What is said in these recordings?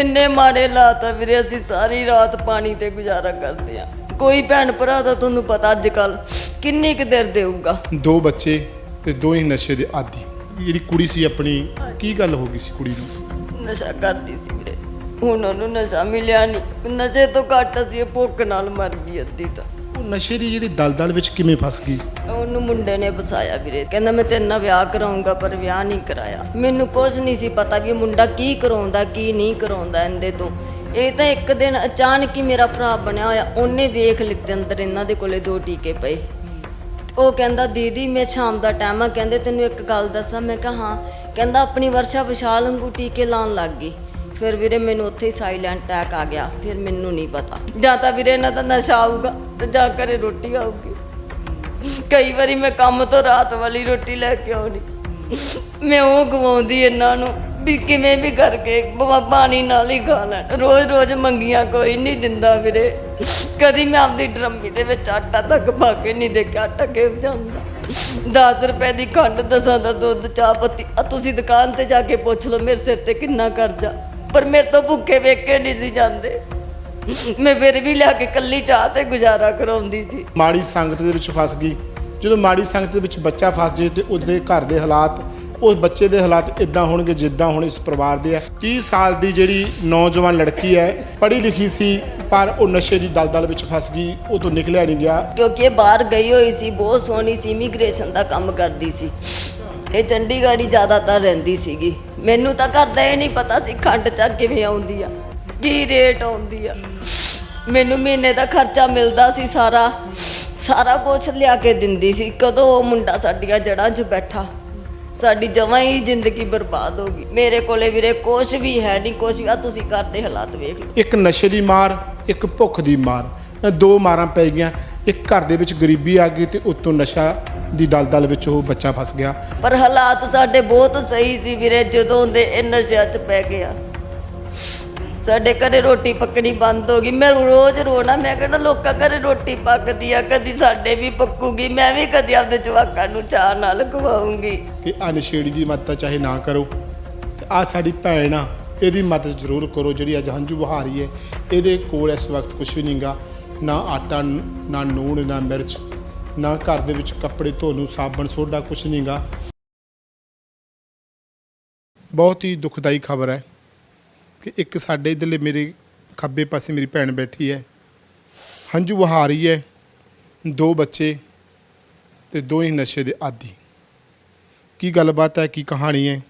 ਇੰਨੇ ਮਾੜੇ ਹਾਲਾਤ ਆ ਵੀਰੇ ਅਸੀਂ ਸਾਰੀ ਰਾਤ ਪਾਣੀ ਤੇ ਗੁਜ਼ਾਰਾ ਕਰਦੇ ਆ। ਕੋਈ ਭੈਣ ਭਰਾ ਦਾ ਤੁਹਾਨੂੰ ਪਤਾ ਅੱਜ ਕੱਲ ਕਿੰਨੀ ਕੁ ਦੇਰ ਦੇਊਗਾ। ਦੋ ਬੱਚੇ ਤੇ ਦੋ ਹੀ ਨਸ਼ੇ ਦੇ ਆਦੀ। ਜਿਹੜੀ ਕੁੜੀ ਸੀ ਆਪਣੀ ਕੀ ਗੱਲ ਹੋ ਗਈ ਸੀ ਕੁੜੀ ਨੂੰ? ਨਸ਼ਾ ਕਰਦੀ ਸੀ ਵੀਰੇ। ਹੁਣ ਉਹਨੂੰ ਨਸ਼ਾ ਮਿਲਿਆ ਨਹੀਂ ਨਸ਼ੇ ਤੋਂ ਘੱਟ ਸੀ ਇਹ ਭੁੱਖ ਨਾਲ ਮਰ ਗਈ ਅੱਧੀ ਤਾਂ। ਉਹ ਨਸ਼ੇ ਦੀ ਜਿਹੜੀ ਦਲਦਲ ਵਿੱਚ ਕਿਵੇਂ ਫਸ ਗਈ? ਉਹਨੂੰ ਮੁੰਡੇ ਨੇ ਵਸਾਇਆ ਵੀਰੇ। ਕਹਿੰਦਾ ਮੈਂ ਤੇਰੇ ਨਾਲ ਵਿਆਹ ਕਰਾਉਂਗਾ ਪਰ ਵਿਆਹ ਨਹੀਂ ਕਰਾਇਆ। ਮੈਨੂੰ ਕੁਝ ਨਹੀਂ ਸੀ ਪਤਾ ਵੀ ਮੁੰਡਾ ਕੀ ਕਰਾਉਂਦਾ, ਕੀ ਨਹੀਂ ਕਰਾਉਂਦਾ ਇਹਦੇ ਤੋਂ। ਇਹ ਤਾਂ ਇੱਕ ਦਿਨ ਅਚਾਨਕ ਹੀ ਮੇਰਾ ਭਰਾ ਬਣਿਆ ਹੋਇਆ। ਉਹਨੇ ਵੇਖ ਲਿੱਤੇ ਅੰਦਰ, ਇਹਨਾਂ ਦੇ ਕੋਲੇ ਦੋ ਟੀਕੇ ਪਏ। ਉਹ ਕਹਿੰਦਾ, ਦੀਦੀ, ਮੈਂ ਸ਼ਾਮ ਦਾ ਟਾਈਮ ਆ। ਕਹਿੰਦੇ, ਤੈਨੂੰ ਇੱਕ ਗੱਲ ਦੱਸਾਂ? ਮੈਂ ਕਿਹਾ, ਹਾਂ। ਕਹਿੰਦਾ, ਆਪਣੀ ਵਰਸ਼ਾ ਵਿਸ਼ਾਲ ਵਾਂਗੂ ਟੀਕੇ ਲਾਉਣ ਲੱਗ ਗਈ। ਫਿਰ ਵੀਰੇ ਮੈਨੂੰ ਉੱਥੇ ਹੀ ਸਾਇਲੈਂਟ ਅਟੈਕ ਆ ਗਿਆ, ਫਿਰ ਮੈਨੂੰ ਨਹੀਂ ਪਤਾ। ਜਾਂ ਤਾਂ ਵੀਰੇ ਇਹਨਾਂ ਦਾ ਨਸ਼ਾ ਆਊਗਾ ਤੇ ਜਾਂ ਘਰੇ ਰੋਟੀ ਆਊਗੀ। ਕਈ ਵਾਰੀ ਮੈਂ ਕੰਮ ਤੋਂ ਰਾਤ ਵਾਲੀ ਰੋਟੀ ਲੈ ਕੇ ਆਉਣੀ ਮੈਂ ਉਹ ਗਵਾਉਂਦੀ ਇਹਨਾਂ ਨੂੰ ਵੀ ਕਿਵੇਂ ਵੀ ਕਰਕੇ ਪਾਣੀ ਨਾਲ ਹੀ ਖਾ ਲੈਣ। ਰੋਜ਼ ਰੋਜ਼ ਮੰਗੀਆਂ ਕੋਈ ਨਹੀਂ ਦਿੰਦਾ ਵੀਰੇ। ਕਦੀ ਮੈਂ ਆਪਦੀ ਡਰਮੀ ਦੇ ਵਿੱਚ ਆਟਾ ਤੱਕ ਪਾ ਕੇ ਨਹੀਂ ਦੇਖਿਆ, ਆਟਾ ਕਿਉਂ ਜਾਂਦਾ? 10 ਰੁਪਏ ਦੀ ਖੰਡ ਦਸਾਂ ਦਾ ਦੁੱਧ, ਚਾਹ ਪੱਤੀ। ਆ ਤੁਸੀਂ ਦੁਕਾਨ ਤੇ ਜਾ ਕੇ ਪੁੱਛ ਲਓ, ਮੇਰੇ ਸਿਰ ਤੇ ਕਿੰਨਾ ਕਰਜ਼ਾ। ਪਰ ਮੇਰੇ ਤੋਂ ਭੁੱਖੇ ਵੇਖ ਨਹੀਂ ਸੀ ਜਾਂਦੇ। ਮੈਂ ਫਿਰ ਵੀ ਲਿਆ ਕੇ ਕੱਲੀ ਚਾਹ ਤੇ ਗੁਜ਼ਾਰਾ ਕਰਾਉਂਦੀ ਸੀ। ਮਾੜੀ ਸੰਗਤ ਦੇ ਵਿੱਚ ਫਸ ਗਈ। ਜਦੋਂ ਮਾੜੀ ਸੰਗਤ ਦੇ ਵਿੱਚ ਬੱਚਾ ਫਸ ਜੇ ਤੇ ਉਹਦੇ ਘਰ ਦੇ ਹਾਲਾਤ ਉਸ ਬੱਚੇ ਦੇ ਹਾਲਾਤ ਇਦਾਂ ਹੋਣਗੇ ਜਿੱਦਾਂ ਹੁਣ ਇਸ ਪਰਿਵਾਰ ਦੇ ਆ। 30 ਸਾਲ ਦੀ ਜਿਹੜੀ ਨੌਜਵਾਨ ਲੜਕੀ ਹੈ ਪੜ੍ਹੀ ਲਿਖੀ ਸੀ ਪਰ ਉਹ ਨਸ਼ੇ ਦੀ ਦਲਦਲ ਵਿੱਚ ਫਸ ਗਈ ਉਹ ਤੋਂ ਨਿਕਲਿਆ ਨਹੀਂ ਗਿਆ। ਕਿਉਂਕਿ ਇਹ ਬਾਹਰ ਗਈ ਹੋਈ ਸੀ ਬਹੁਤ ਸੋਹਣੀ ਸੀ ਇਮੀਗ੍ਰੇਸ਼ਨ ਦਾ ਕੰਮ ਕਰਦੀ ਸੀ। ਇਹ ਚੰਡੀਗੜ੍ਹ ਹੀ ਜ਼ਿਆਦਾਤਰ ਰਹਿੰਦੀ ਸੀਗੀ। ਮੈਨੂੰ ਤਾਂ ਘਰ ਦਾ ਇਹ ਨਹੀਂ ਪਤਾ ਸੀ ਖੰਡ ਚੱਕ ਕਿਵੇਂ ਆਉਂਦੀ ਆ, ਕੀ ਰੇਟ ਆਉਂਦੀ ਆ। ਮੈਨੂੰ ਮਹੀਨੇ ਦਾ ਖਰਚਾ ਮਿਲਦਾ ਸੀ ਸਾਰਾ ਸਾਰਾ ਕੁਝ ਲਿਆ ਕੇ ਦਿੰਦੀ ਸੀ। ਕਦੋਂ ਉਹ ਮੁੰਡਾ ਸਾਡੀਆਂ ਜੜ੍ਹਾਂ 'ਚ ਬੈਠਾ, ਸਾਡੀ ਜਮਾਂ ਹੀ ਜ਼ਿੰਦਗੀ ਬਰਬਾਦ ਹੋ ਗਈ। ਮੇਰੇ ਕੋਲੇ ਵੀਰੇ ਕੁਝ ਵੀ ਹੈ ਨਹੀਂ ਕੁਝ ਵੀ ਆ, ਤੁਸੀਂ ਘਰ ਦੇ ਹਾਲਾਤ ਵੇਖ ਲਓ। ਇੱਕ ਨਸ਼ੇ ਦੀ ਮਾਰ, ਇੱਕ ਭੁੱਖ ਦੀ ਮਾਰ ਦੋ ਮਾਰਾਂ ਪੈ ਗਈਆਂ। ਇੱਕ ਘਰ ਦੇ ਵਿੱਚ ਗਰੀਬੀ ਆ ਗਈ ਤੇ ਉਤੋਂ ਨਸ਼ਾ ਦੀ ਦਲਦਲ ਵਿੱਚ ਉਹ ਬੱਚਾ ਫਸ ਗਿਆ। ਪਰ ਹਾਲਾਤ ਸਾਡੇ ਬਹੁਤ ਸਹੀ ਸੀ ਵੀਰੇ ਜਦੋਂ ਦੇ ਇਹ ਨਸ਼ਿਆਂ 'ਚ ਪੈ ਗਿਆ। ਸਾਡੇ ਘਰੇ ਰੋਟੀ ਪੱਕਣੀ ਬੰਦ ਹੋ ਗਈ। ਮੈਂ ਰੋਜ਼ ਰੋਣਾ ਮੈਂ ਕਹਿੰਦਾ ਲੋਕਾਂ ਘਰੇ ਰੋਟੀ ਪੱਕਦੀ ਆ ਕਦੀ ਸਾਡੇ ਵੀ ਪੱਕੂਗੀ ਮੈਂ ਵੀ ਕਦੀ ਆਪਦੇ ਜਵਾਕਾਂ ਨੂੰ ਚਾਹ ਨਾਲ ਖਵਾਉਂਗੀ ਕਿ ਆ ਨਸ਼ੇੜੀ ਦੀ ਮਦਦ ਚਾਹੇ ਨਾ ਕਰੋ ਤੇ ਆ ਸਾਡੀ ਭੈਣ ਆ ਇਹਦੀ ਮਦਦ ਜ਼ਰੂਰ ਕਰੋ ਜਿਹੜੀ ਅੱਜ ਹੰਝੂ ਬਹਾਰੀ ਹੈ ਇਹਦੇ ਕੋਲ ਇਸ ਵਕਤ ਕੁਝ ਵੀ ਨਹੀਂਗਾ ਨਾ ਆਟਾ, ਨਾ ਨੂਣ, ਨਾ ਮਿਰਚ, ਨਾ ਘਰ ਦੇ ਵਿੱਚ ਕੱਪੜੇ ਧੋਣ ਨੂੰ ਸਾਬਣ, ਸੋਡਾ ਕੁਝ ਨਹੀਂਗਾ ਬਹੁਤ ਹੀ ਦੁਖਦਾਈ ਖਬਰ ਹੈ ਕਿ ਇੱਕ ਸਾਡੇ ਇਧਰਲੇ ਮੇਰੇ ਖੱਬੇ ਪਾਸੇ ਮੇਰੀ ਭੈਣ ਬੈਠੀ ਹੈ। ਹੰਝੂ ਬਹਾਰੀ ਹੈ ਦੋ ਬੱਚੇ ਤੇ ਦੋ ਹੀ ਨਸ਼ੇ ਦੇ ਆਦੀ। ਕੀ ਗੱਲਬਾਤ ਹੈ, ਕੀ ਕਹਾਣੀ ਹੈ?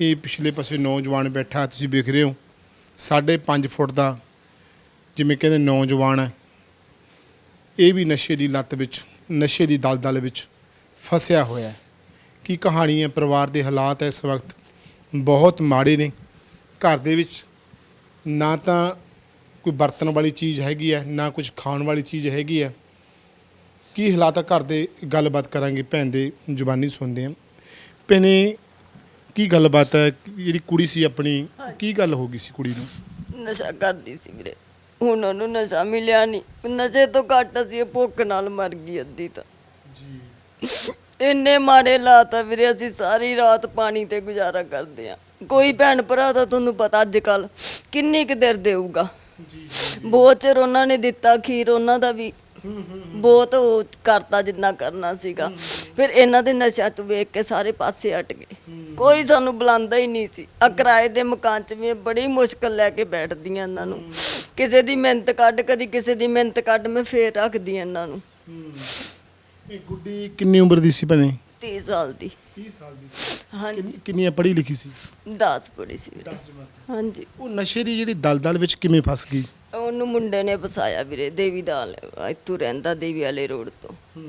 ਇਹ ਪਿਛਲੇ ਪਾਸੇ ਨੌਜਵਾਨ ਬੈਠਾ, ਤੁਸੀਂ ਵੇਖ ਰਹੇ ਹੋ। ਸਾਢੇ ਪੰਜ ਫੁੱਟ ਦਾ, ਜਿਵੇਂ ਕਹਿੰਦੇ ਨੌਜਵਾਨ ਹੈ। ਇਹ ਵੀ ਨਸ਼ੇ ਦੀ ਲੱਤ ਵਿੱਚ ਨਸ਼ੇ ਦੀ ਦਲਦਲ ਵਿੱਚ ਫਸਿਆ ਹੋਇਆ ਹੈ। ਕੀ ਕਹਾਣੀ ਹੈ? ਪਰਿਵਾਰ ਦੇ ਹਾਲਾਤ ਇਸ ਵਕਤ ਬਹੁਤ ਮਾੜੇ ਨੇ। ਘਰ ਦੇ ਵਿੱਚ ਨਾ ਤਾਂ ਕੋਈ ਵਰਤਣ ਵਾਲੀ ਚੀਜ਼ ਹੈਗੀ ਹੈ ਨਾ ਕੁਝ ਖਾਣ ਵਾਲੀ ਚੀਜ਼ ਹੈਗੀ ਹੈ। ਕੀ ਹਾਲਾਤ ਆ? ਘਰ ਦੇ ਗੱਲਬਾਤ ਕਰਾਂਗੇ। ਭੈਣ ਦੇ ਜ਼ੁਬਾਨੀ ਸੁਣਦੇ ਹਾਂ। ਭੈਣੇ ਕੀ ਗੱਲਬਾਤ ਹੈ? ਜਿਹੜੀ ਕੁੜੀ ਸੀ ਆਪਣੀ ਕੀ ਗੱਲ ਹੋ ਗਈ ਸੀ ਕੁੜੀ ਨੂੰ? ਨਸ਼ਾ ਕਰਦੀ ਸੀ ਵੀਰੇ। ਹੁਣ ਉਹਨੂੰ ਨਸ਼ਾ ਮਿਲਿਆ ਨਹੀਂ ਨਸ਼ੇ ਤੋਂ ਘੱਟ ਸੀ ਇਹ ਭੁੱਖ ਨਾਲ ਮਰ ਗਈ ਅੱਧੀ ਤਾਂ। ਇੰਨੇ ਮਾੜੇ ਹਾਲਾਤ ਆ ਵੀਰੇ ਅਸੀਂ ਸਾਰੀ ਰਾਤ ਪਾਣੀ ਤੇ ਗੁਜ਼ਾਰਾ ਕਰਦੇ ਆ ਕੋਈ ਭੈਣ ਭਰਾ ਦਾ ਤੁਹਾਨੂੰ ਪਤਾ ਅੱਜ ਕੱਲ ਕਿੰਨੀ ਕੁ ਦੇਰ ਦੇਊਗਾ। ਬਹੁਤ ਚਿਰ ਉਹਨਾਂ ਨੇ ਦਿੱਤਾ ਖੀਰ ਉਹਨਾਂ ਦਾ ਵੀ ਬਹੁਤ ਉਹ ਕਰਤਾ ਜਿੰਨਾ ਕਰਨਾ ਸੀਗਾ। ਫਿਰ ਇਹਨਾਂ ਦੇ ਨਸ਼ਾ ਤੋਂ ਵੇਖ ਕੇ ਸਾਰੇ ਪਾਸੇ ਹਟ ਗਏ। ਕੋਈ ਸਾਨੂੰ ਬੁਲਾਉਂਦਾ ਹੀ ਨਹੀਂ ਸੀ। ਆ ਕਿਰਾਏ ਦੇ ਮਕਾਨ 'ਚ ਵੀ ਬੜੀ ਮੁਸ਼ਕਲ ਲੈ ਕੇ ਬੈਠਦੀਆਂ ਇਹਨਾਂ ਨੂੰ। ਕਿਸੇ ਦੀ ਮਿਹਨਤ ਕੱਢ ਕਦੀ ਕਿਸੇ ਦੀ ਮਿਹਨਤ ਕੱਢ ਮੈਂ ਫੇਰ ਰੱਖਦੀ ਇਹਨਾਂ ਨੂੰ। ਇਹ ਗੁੱਡੀ ਕਿੰਨੀ ਉਮਰ ਦੀ ਸੀ ਭੈਣੇ? 30 ਸਾਲ ਦੀ। 30 ਸਾਲ ਦੀ ਸੀ। ਹਾਂਜੀ। ਕਿੰਨੀ ਪੜ੍ਹੀ ਲਿਖੀ ਸੀ? 10 ਪੜੀ ਸੀ ਵੀਰੇ। ਹਾਂਜੀ। ਉਹ ਨਸ਼ੇ ਦੀ ਜਿਹੜੀ ਦਲਦਲ ਵਿੱਚ ਕਿਵੇਂ ਫਸ ਗਈ? ਉਹਨੂੰ ਮੁੰਡੇ ਨੇ ਵਸਾਇਆ ਵੀਰੇ ਦੇਵੀ ਦਾਲ ਇੱਥੋਂ ਰਹਿੰਦਾ ਦੇਵੀ ਵਾਲੇ ਰੋਡ ਤੋਂ।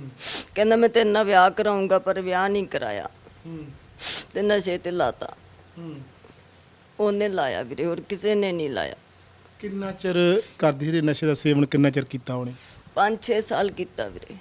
ਕਹਿੰਦਾ ਮੈਂ ਤੇਰੇ ਨਾਲ ਵਿਆਹ ਕਰਾਉਂਗਾ ਪਰ ਵਿਆਹ ਨਹੀਂ ਕਰਾਇਆ। ਤੇ ਨਸ਼ੇ ਤੇ ਲਾਤਾ। ਉਹਨੇ ਲਾਇਆ ਵੀਰੇ ਹੋਰ ਕਿਸੇ ਨੇ ਨਹੀਂ ਲਾਇਆ। ਕਿੰਨਾ ਚਿਰ ਕਰਦੀ ਸੀ ਨਸ਼ੇ ਦਾ ਸੇਵਨ ਕਿੰਨਾ ਚਿਰ ਕੀਤਾ ਉਹਨੇ? 5-6 ਸਾਲ ਕੀਤਾ ਵੀਰੇ।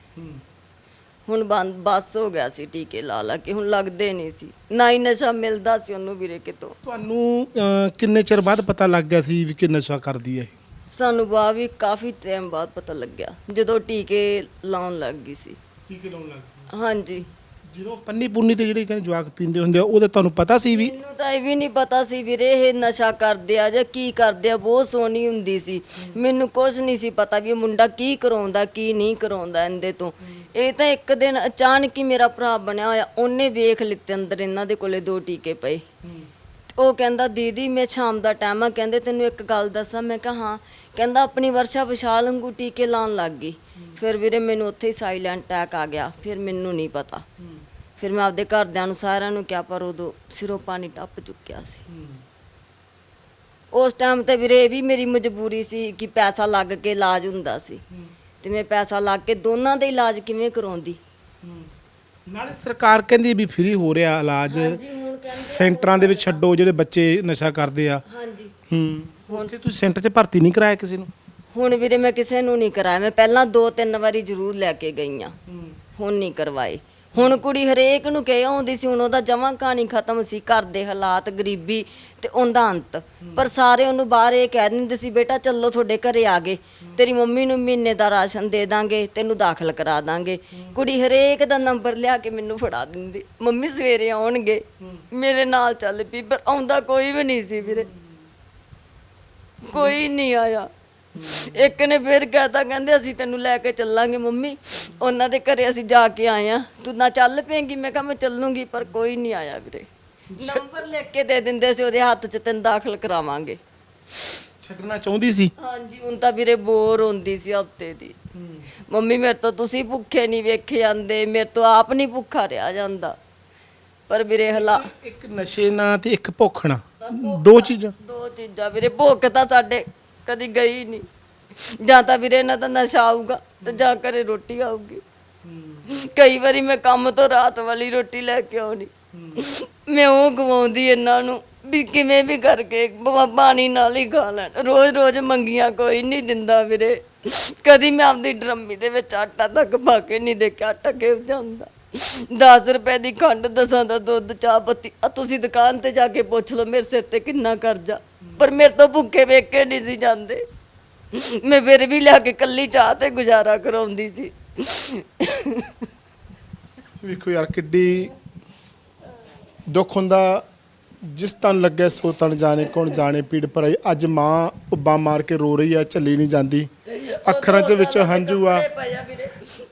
ਹੁਣ ਬੰਦ ਬਸ ਹੋ ਗਿਆ ਸੀ ਟੀਕੇ ਲਾ ਲਾ ਕੇ ਹੁਣ ਲੱਗਦੇ ਨਹੀਂ ਸੀ। ਨਾ ਹੀ ਨਸ਼ਾ ਮਿਲਦਾ ਸੀ ਉਹਨੂੰ ਵੀਰੇ ਕਿਤੋਂ। ਤੁਹਾਨੂੰ ਅਹ, ਕਿੰਨੇ ਚਿਰ ਬਾਅਦ ਪਤਾ ਲੱਗ ਗਿਆ ਸੀ ਵੀ ਕਿ ਨਸ਼ਾ ਕਰਦੀ ਹੈ ਇਹ? ਸਾਨੂੰ ਬਾਅਦ ਵੀ ਕਾਫੀ ਟਾਈਮ ਬਾਅਦ ਪਤਾ ਲੱਗਿਆ ਜਦੋਂ ਟੀਕੇ ਲਾਉਣ ਲੱਗ ਗਈ ਸੀ। ਟੀਕੇ ਲਾਉਣ ਲੱਗ ਹਾਂਜੀ। ਜਦੋਂ ਪੰਨੀ ਪੁੰਨੀ ਤੇ ਜਿਹੜੇ ਕਹਿੰਦੇ ਜਵਾਕ ਪੀਂਦੇ ਹੁੰਦੇ ਆ ਉਹਦਾ ਤੁਹਾਨੂੰ ਪਤਾ ਸੀ ਵੀ? ਮੈਨੂੰ ਤਾਂ ਇਹ ਵੀ ਨਹੀਂ ਪਤਾ ਸੀ ਵੀਰੇ ਇਹ ਨਸ਼ਾ ਕਰਦੇ ਆ ਜਾਂ ਕੀ ਕਰਦੇ ਆ ਬਹੁਤ ਸੋਹਣੀ ਹੁੰਦੀ ਸੀ। ਮੈਨੂੰ ਕੁਝ ਨਹੀਂ ਸੀ ਪਤਾ ਵੀ ਇਹ ਮੁੰਡਾ ਕੀ ਕਰਾਉਂਦਾ ਕੀ ਨਹੀਂ ਕਰਾਉਂਦਾ ਇਹਦੇ ਤੋਂ। ਇਹ ਤਾਂ ਇੱਕ ਦਿਨ ਅਚਾਨਕ ਹੀ ਮੇਰਾ ਭਰਾ ਬਣਿਆ ਹੋਇਆ ਉਹਨੇ ਵੇਖ ਲਿੱਤੇ ਅੰਦਰ ਇਹਨਾਂ ਦੇ ਕੋਲੇ ਦੋ ਟੀਕੇ ਪਏ। ਉਹ ਕਹਿੰਦਾ ਦੀਦੀ ਮੈਂ ਸ਼ਾਮ ਦਾ ਟਾਈਮ ਆ। ਕਹਿੰਦੇ ਤੈਨੂੰ ਇੱਕ ਗੱਲ ਦੱਸਾਂ। ਮੈਂ ਕਿਹਾ ਹਾਂ। ਕਹਿੰਦਾ ਆਪਣੀ ਵਰਸ਼ਾ ਵਿਸ਼ਾਲ ਵਾਂਗੂ ਟੀਕੇ ਲਾਉਣ ਲੱਗ ਗਈ। ਫਿਰ ਵੀਰੇ ਮੈਨੂੰ ਉੱਥੇ ਹੀ ਸਾਇਲੈਂਟ ਅਟੈਕ ਆ ਗਿਆ। ਫਿਰ ਮੈਨੂੰ ਨਹੀਂ ਪਤਾ। ਫਿਰ ਮੈਂ ਆਪਦੇ ਘਰਦਿਆਂ ਨੂੰ ਸਾਰਿਆਂ ਨੂੰ ਕਿਹਾ ਪਰ ਉਦੋਂ ਸਿਰੋਂ ਪਾਣੀ ਟੱਪ ਚੁੱਕਿਆ ਸੀ। ਉਸ ਟਾਈਮ ਤੇ ਵੀਰੇ ਇਹ ਵੀ ਮੇਰੀ ਮਜਬੂਰੀ ਸੀ ਕਿ ਪੈਸਾ ਲੱਗ ਕੇ ਇਲਾਜ ਹੁੰਦਾ ਸੀ। ਤੇ ਮੈਂ ਪੈਸਾ ਲੱਗ ਕੇ ਦੋਨਾਂ ਦਾ ਇਲਾਜ ਕਿਵੇਂ ਕਰਾਉਂਦੀ? ਨਾਲੇ ਸਰਕਾਰ ਕਹਿੰਦੀ ਵੀ ਫ੍ਰੀ ਹੋ ਰਿਹਾ ਇਲਾਜ। ਹਾਂਜੀ, ਸੈਂਟਰਾਂ ਦੇ ਵਿੱਚ ਛੱਡੋ ਜਿਹੜੇ ਬੱਚੇ ਨਸ਼ਾ ਕਰਦੇ ਆ। ਹਾਂਜੀ। ਹੂੰ। ਉੱਥੇ ਤੁਸੀਂ ਸੈਂਟਰ 'ਚ ਭਰਤੀ ਨਹੀਂ ਕਰਾਇਆ ਕਿਸੇ ਨੂੰ? ਹੁਣ ਵੀਰੇ ਮੈਂ ਕਿਸੇ ਨੂੰ ਨਹੀਂ ਕਰਾਇਆ। ਮੈਂ ਪਹਿਲਾਂ ਦੋ ਤਿੰਨ ਵਾਰੀ ਜ਼ਰੂਰ ਲੈ ਕੇ ਗਈ ਆ ਹੁਣ ਨਹੀਂ ਕਰਵਾਏ। ਹੁਣ ਕੁੜੀ ਹਰੇਕ ਨੂੰ ਕਹਿ ਆਉਂਦੀ ਸੀ, ਹੁਣ ਉਹਦਾ ਜਮਾਂ ਕਹਾਣੀ ਖਤਮ ਸੀ, ਘਰ ਦੇ ਹਾਲਾਤ ਗਰੀਬੀ ਤੇ ਉਹਦਾ ਅੰਤ। ਪਰ ਸਾਰੇ ਉਹਨੂੰ ਬਾਹਰ ਇਹ ਕਹਿ ਦਿੰਦੇ ਸੀ, ਬੇਟਾ, ਚੱਲੋ ਤੁਹਾਡੇ ਘਰੇ ਆ ਗਏ। ਤੇਰੀ ਮੰਮੀ ਨੂੰ ਮਹੀਨੇ ਦਾ ਰਾਸ਼ਨ ਦੇ ਦਾਂਗੇ, ਤੈਨੂੰ ਦਾਖਲ ਕਰਾ ਦਾਂਗੇ। ਕੁੜੀ ਹਰੇਕ ਦਾ ਨੰਬਰ ਲਿਆ ਕੇ ਮੈਨੂੰ ਫੜਾ ਦਿੰਦੀ। ਮੰਮੀ ਸਵੇਰੇ ਆਉਣਗੇ, ਮੇਰੇ ਨਾਲ ਚੱਲ ਪਈ, ਪਰ ਆਉਂਦਾ ਕੋਈ ਵੀ ਨਹੀਂ ਸੀ ਵੀਰੇ। ਕੋਈ ਨਹੀਂ ਆਇਆ। ਇੱਕ ਨੇ ਫਿਰ ਕਹਤਾ ਕਹਿੰਦੇ ਅਸੀਂ ਤੈਨੂੰ ਲੈ ਕੇ ਚੱਲਾਂਗੇ ਮੰਮੀ। ਉਹਨਾਂ ਦੇ ਘਰੇ ਅਸੀਂ ਜਾ ਕੇ ਆਏ ਆ ਤੂੰ ਨਾ ਚੱਲ ਪਏਂਗੀ। ਮੈਂ ਕਿਹਾ ਮੈਂ ਚੱਲੂੰਗੀ ਪਰ ਕੋਈ ਨਹੀਂ ਆਇਆ ਵੀਰੇ। ਨੰਬਰ ਲਿਖ ਕੇ ਦੇ ਦਿੰਦੇ ਸੀ ਉਹਦੇ ਹੱਥ 'ਚ ਤੈਨੂੰ ਦਾਖਲ ਕਰਾਵਾਂਗੇ। ਛੱਡਣਾ ਚਾਹੁੰਦੀ ਸੀ? ਹਾਂਜੀ ਹੁਣ ਤਾਂ ਵੀਰੇ ਬੋਰ ਹੁੰਦੀ ਸੀ ਹਫ਼ਤੇ ਦੀ। ਮੰਮੀ ਮੇਰੇ ਤੋਂ ਤੁਸੀਂ ਭੁੱਖੇ ਨਹੀਂ ਵੇਖੇ ਜਾਂਦੇ। ਮੇਰੇ ਤੋਂ ਆਪ ਨਹੀਂ ਭੁੱਖਾ ਰਿਹਾ ਜਾਂਦਾ। ਪਰ ਵੀਰੇ ਹਲਾ ਇੱਕ ਨਸ਼ੇ ਨਾਲ ਤੇ ਇੱਕ ਭੁੱਖ ਨਾਲ ਦੋ ਚੀਜ਼ਾਂ। ਦੋ ਚੀਜ਼ਾਂ। ਵੀਰੇ ਭੁੱਖ ਤਾਂ ਸਾਡੇ ਕਦੀ ਗਈ ਨਹੀਂ ਜਾਂ ਤਾਂ ਵੀਰੇ ਇਹਨਾਂ ਦਾ ਨਸ਼ਾ ਆਊਗਾ ਤੇ ਜਾਂ ਘਰੇ ਰੋਟੀ ਆਊਗੀ। ਕਈ ਵਾਰੀ ਮੈਂ ਕੰਮ ਤੋਂ ਰਾਤ ਵਾਲੀ ਰੋਟੀ ਲੈ ਕੇ ਆਉਣੀ। ਮੈਂ ਉਹ ਗਵਾਉਂਦੀ ਇਹਨਾਂ ਨੂੰ ਵੀ ਕਿਵੇਂ ਵੀ ਕਰਕੇ ਪਾਣੀ ਨਾਲ ਹੀ ਖਾ ਲੈਣ। ਰੋਜ਼ ਰੋਜ਼ ਮੰਗੀਆਂ ਕੋਈ ਨਹੀਂ ਦਿੰਦਾ ਵੀਰੇ। ਕਦੀ ਮੈਂ ਆਪਦੀ ਡਰਮੀ ਦੇ ਵਿੱਚ ਆਟਾ ਤੱਕ ਪਾ ਕੇ ਨਹੀਂ ਦੇਖਿਆ, ਆਟਾ ਕਿਉਂ ਜਾਂਦਾ। 10 ਰੁਪਏ ਦੀ ਖੰਡ ਦਸਾਂ ਦਾ ਦੁੱਧ, ਚਾਹ ਪੱਤੀ। ਆ ਤੁਸੀਂ ਦੁਕਾਨ ਤੇ ਜਾ ਕੇ ਪੁੱਛ ਲਓ, ਮੇਰੇ ਸਿਰ ਤੇ ਕਿੰਨਾ ਕਰਜ਼ਾ। ਪਰ ਮੇਰੇ ਤੋਂ ਭੁੱਖੇ ਵੇਖ ਕੇ ਨਹੀਂ ਸੀ ਜਾਂਦੇ। ਮੈਂ ਫਿਰ ਵੀ ਲਿਆ ਕੇ ਕੱਲੀ ਚਾਹ ਤੇ ਗੁਜ਼ਾਰਾ ਕਰਾਉਂਦੀ ਸੀ। ਵੇਖੋ ਯਾਰ ਕਿੱਡੀ ਦੁੱਖ ਹੁੰਦਾ। ਜਿਸ ਤਨ ਲੱਗੇ ਸੋ ਤਨ ਜਾਣੇ ਕੌਣ ਜਾਣੇ ਪੀੜ ਭਰਾਈ। ਅੱਜ ਮਾਂ ਉੱਬਾ ਮਾਰ ਕੇ ਰੋ ਰਹੀ ਆ ਝੱਲੀ ਨਹੀਂ ਜਾਂਦੀ। ਅੱਖਰਾਂ ਦੇ ਵਿੱਚ ਹੰਝੂ ਆ। ਕੱਪੜੇ ਵੀਰੇ।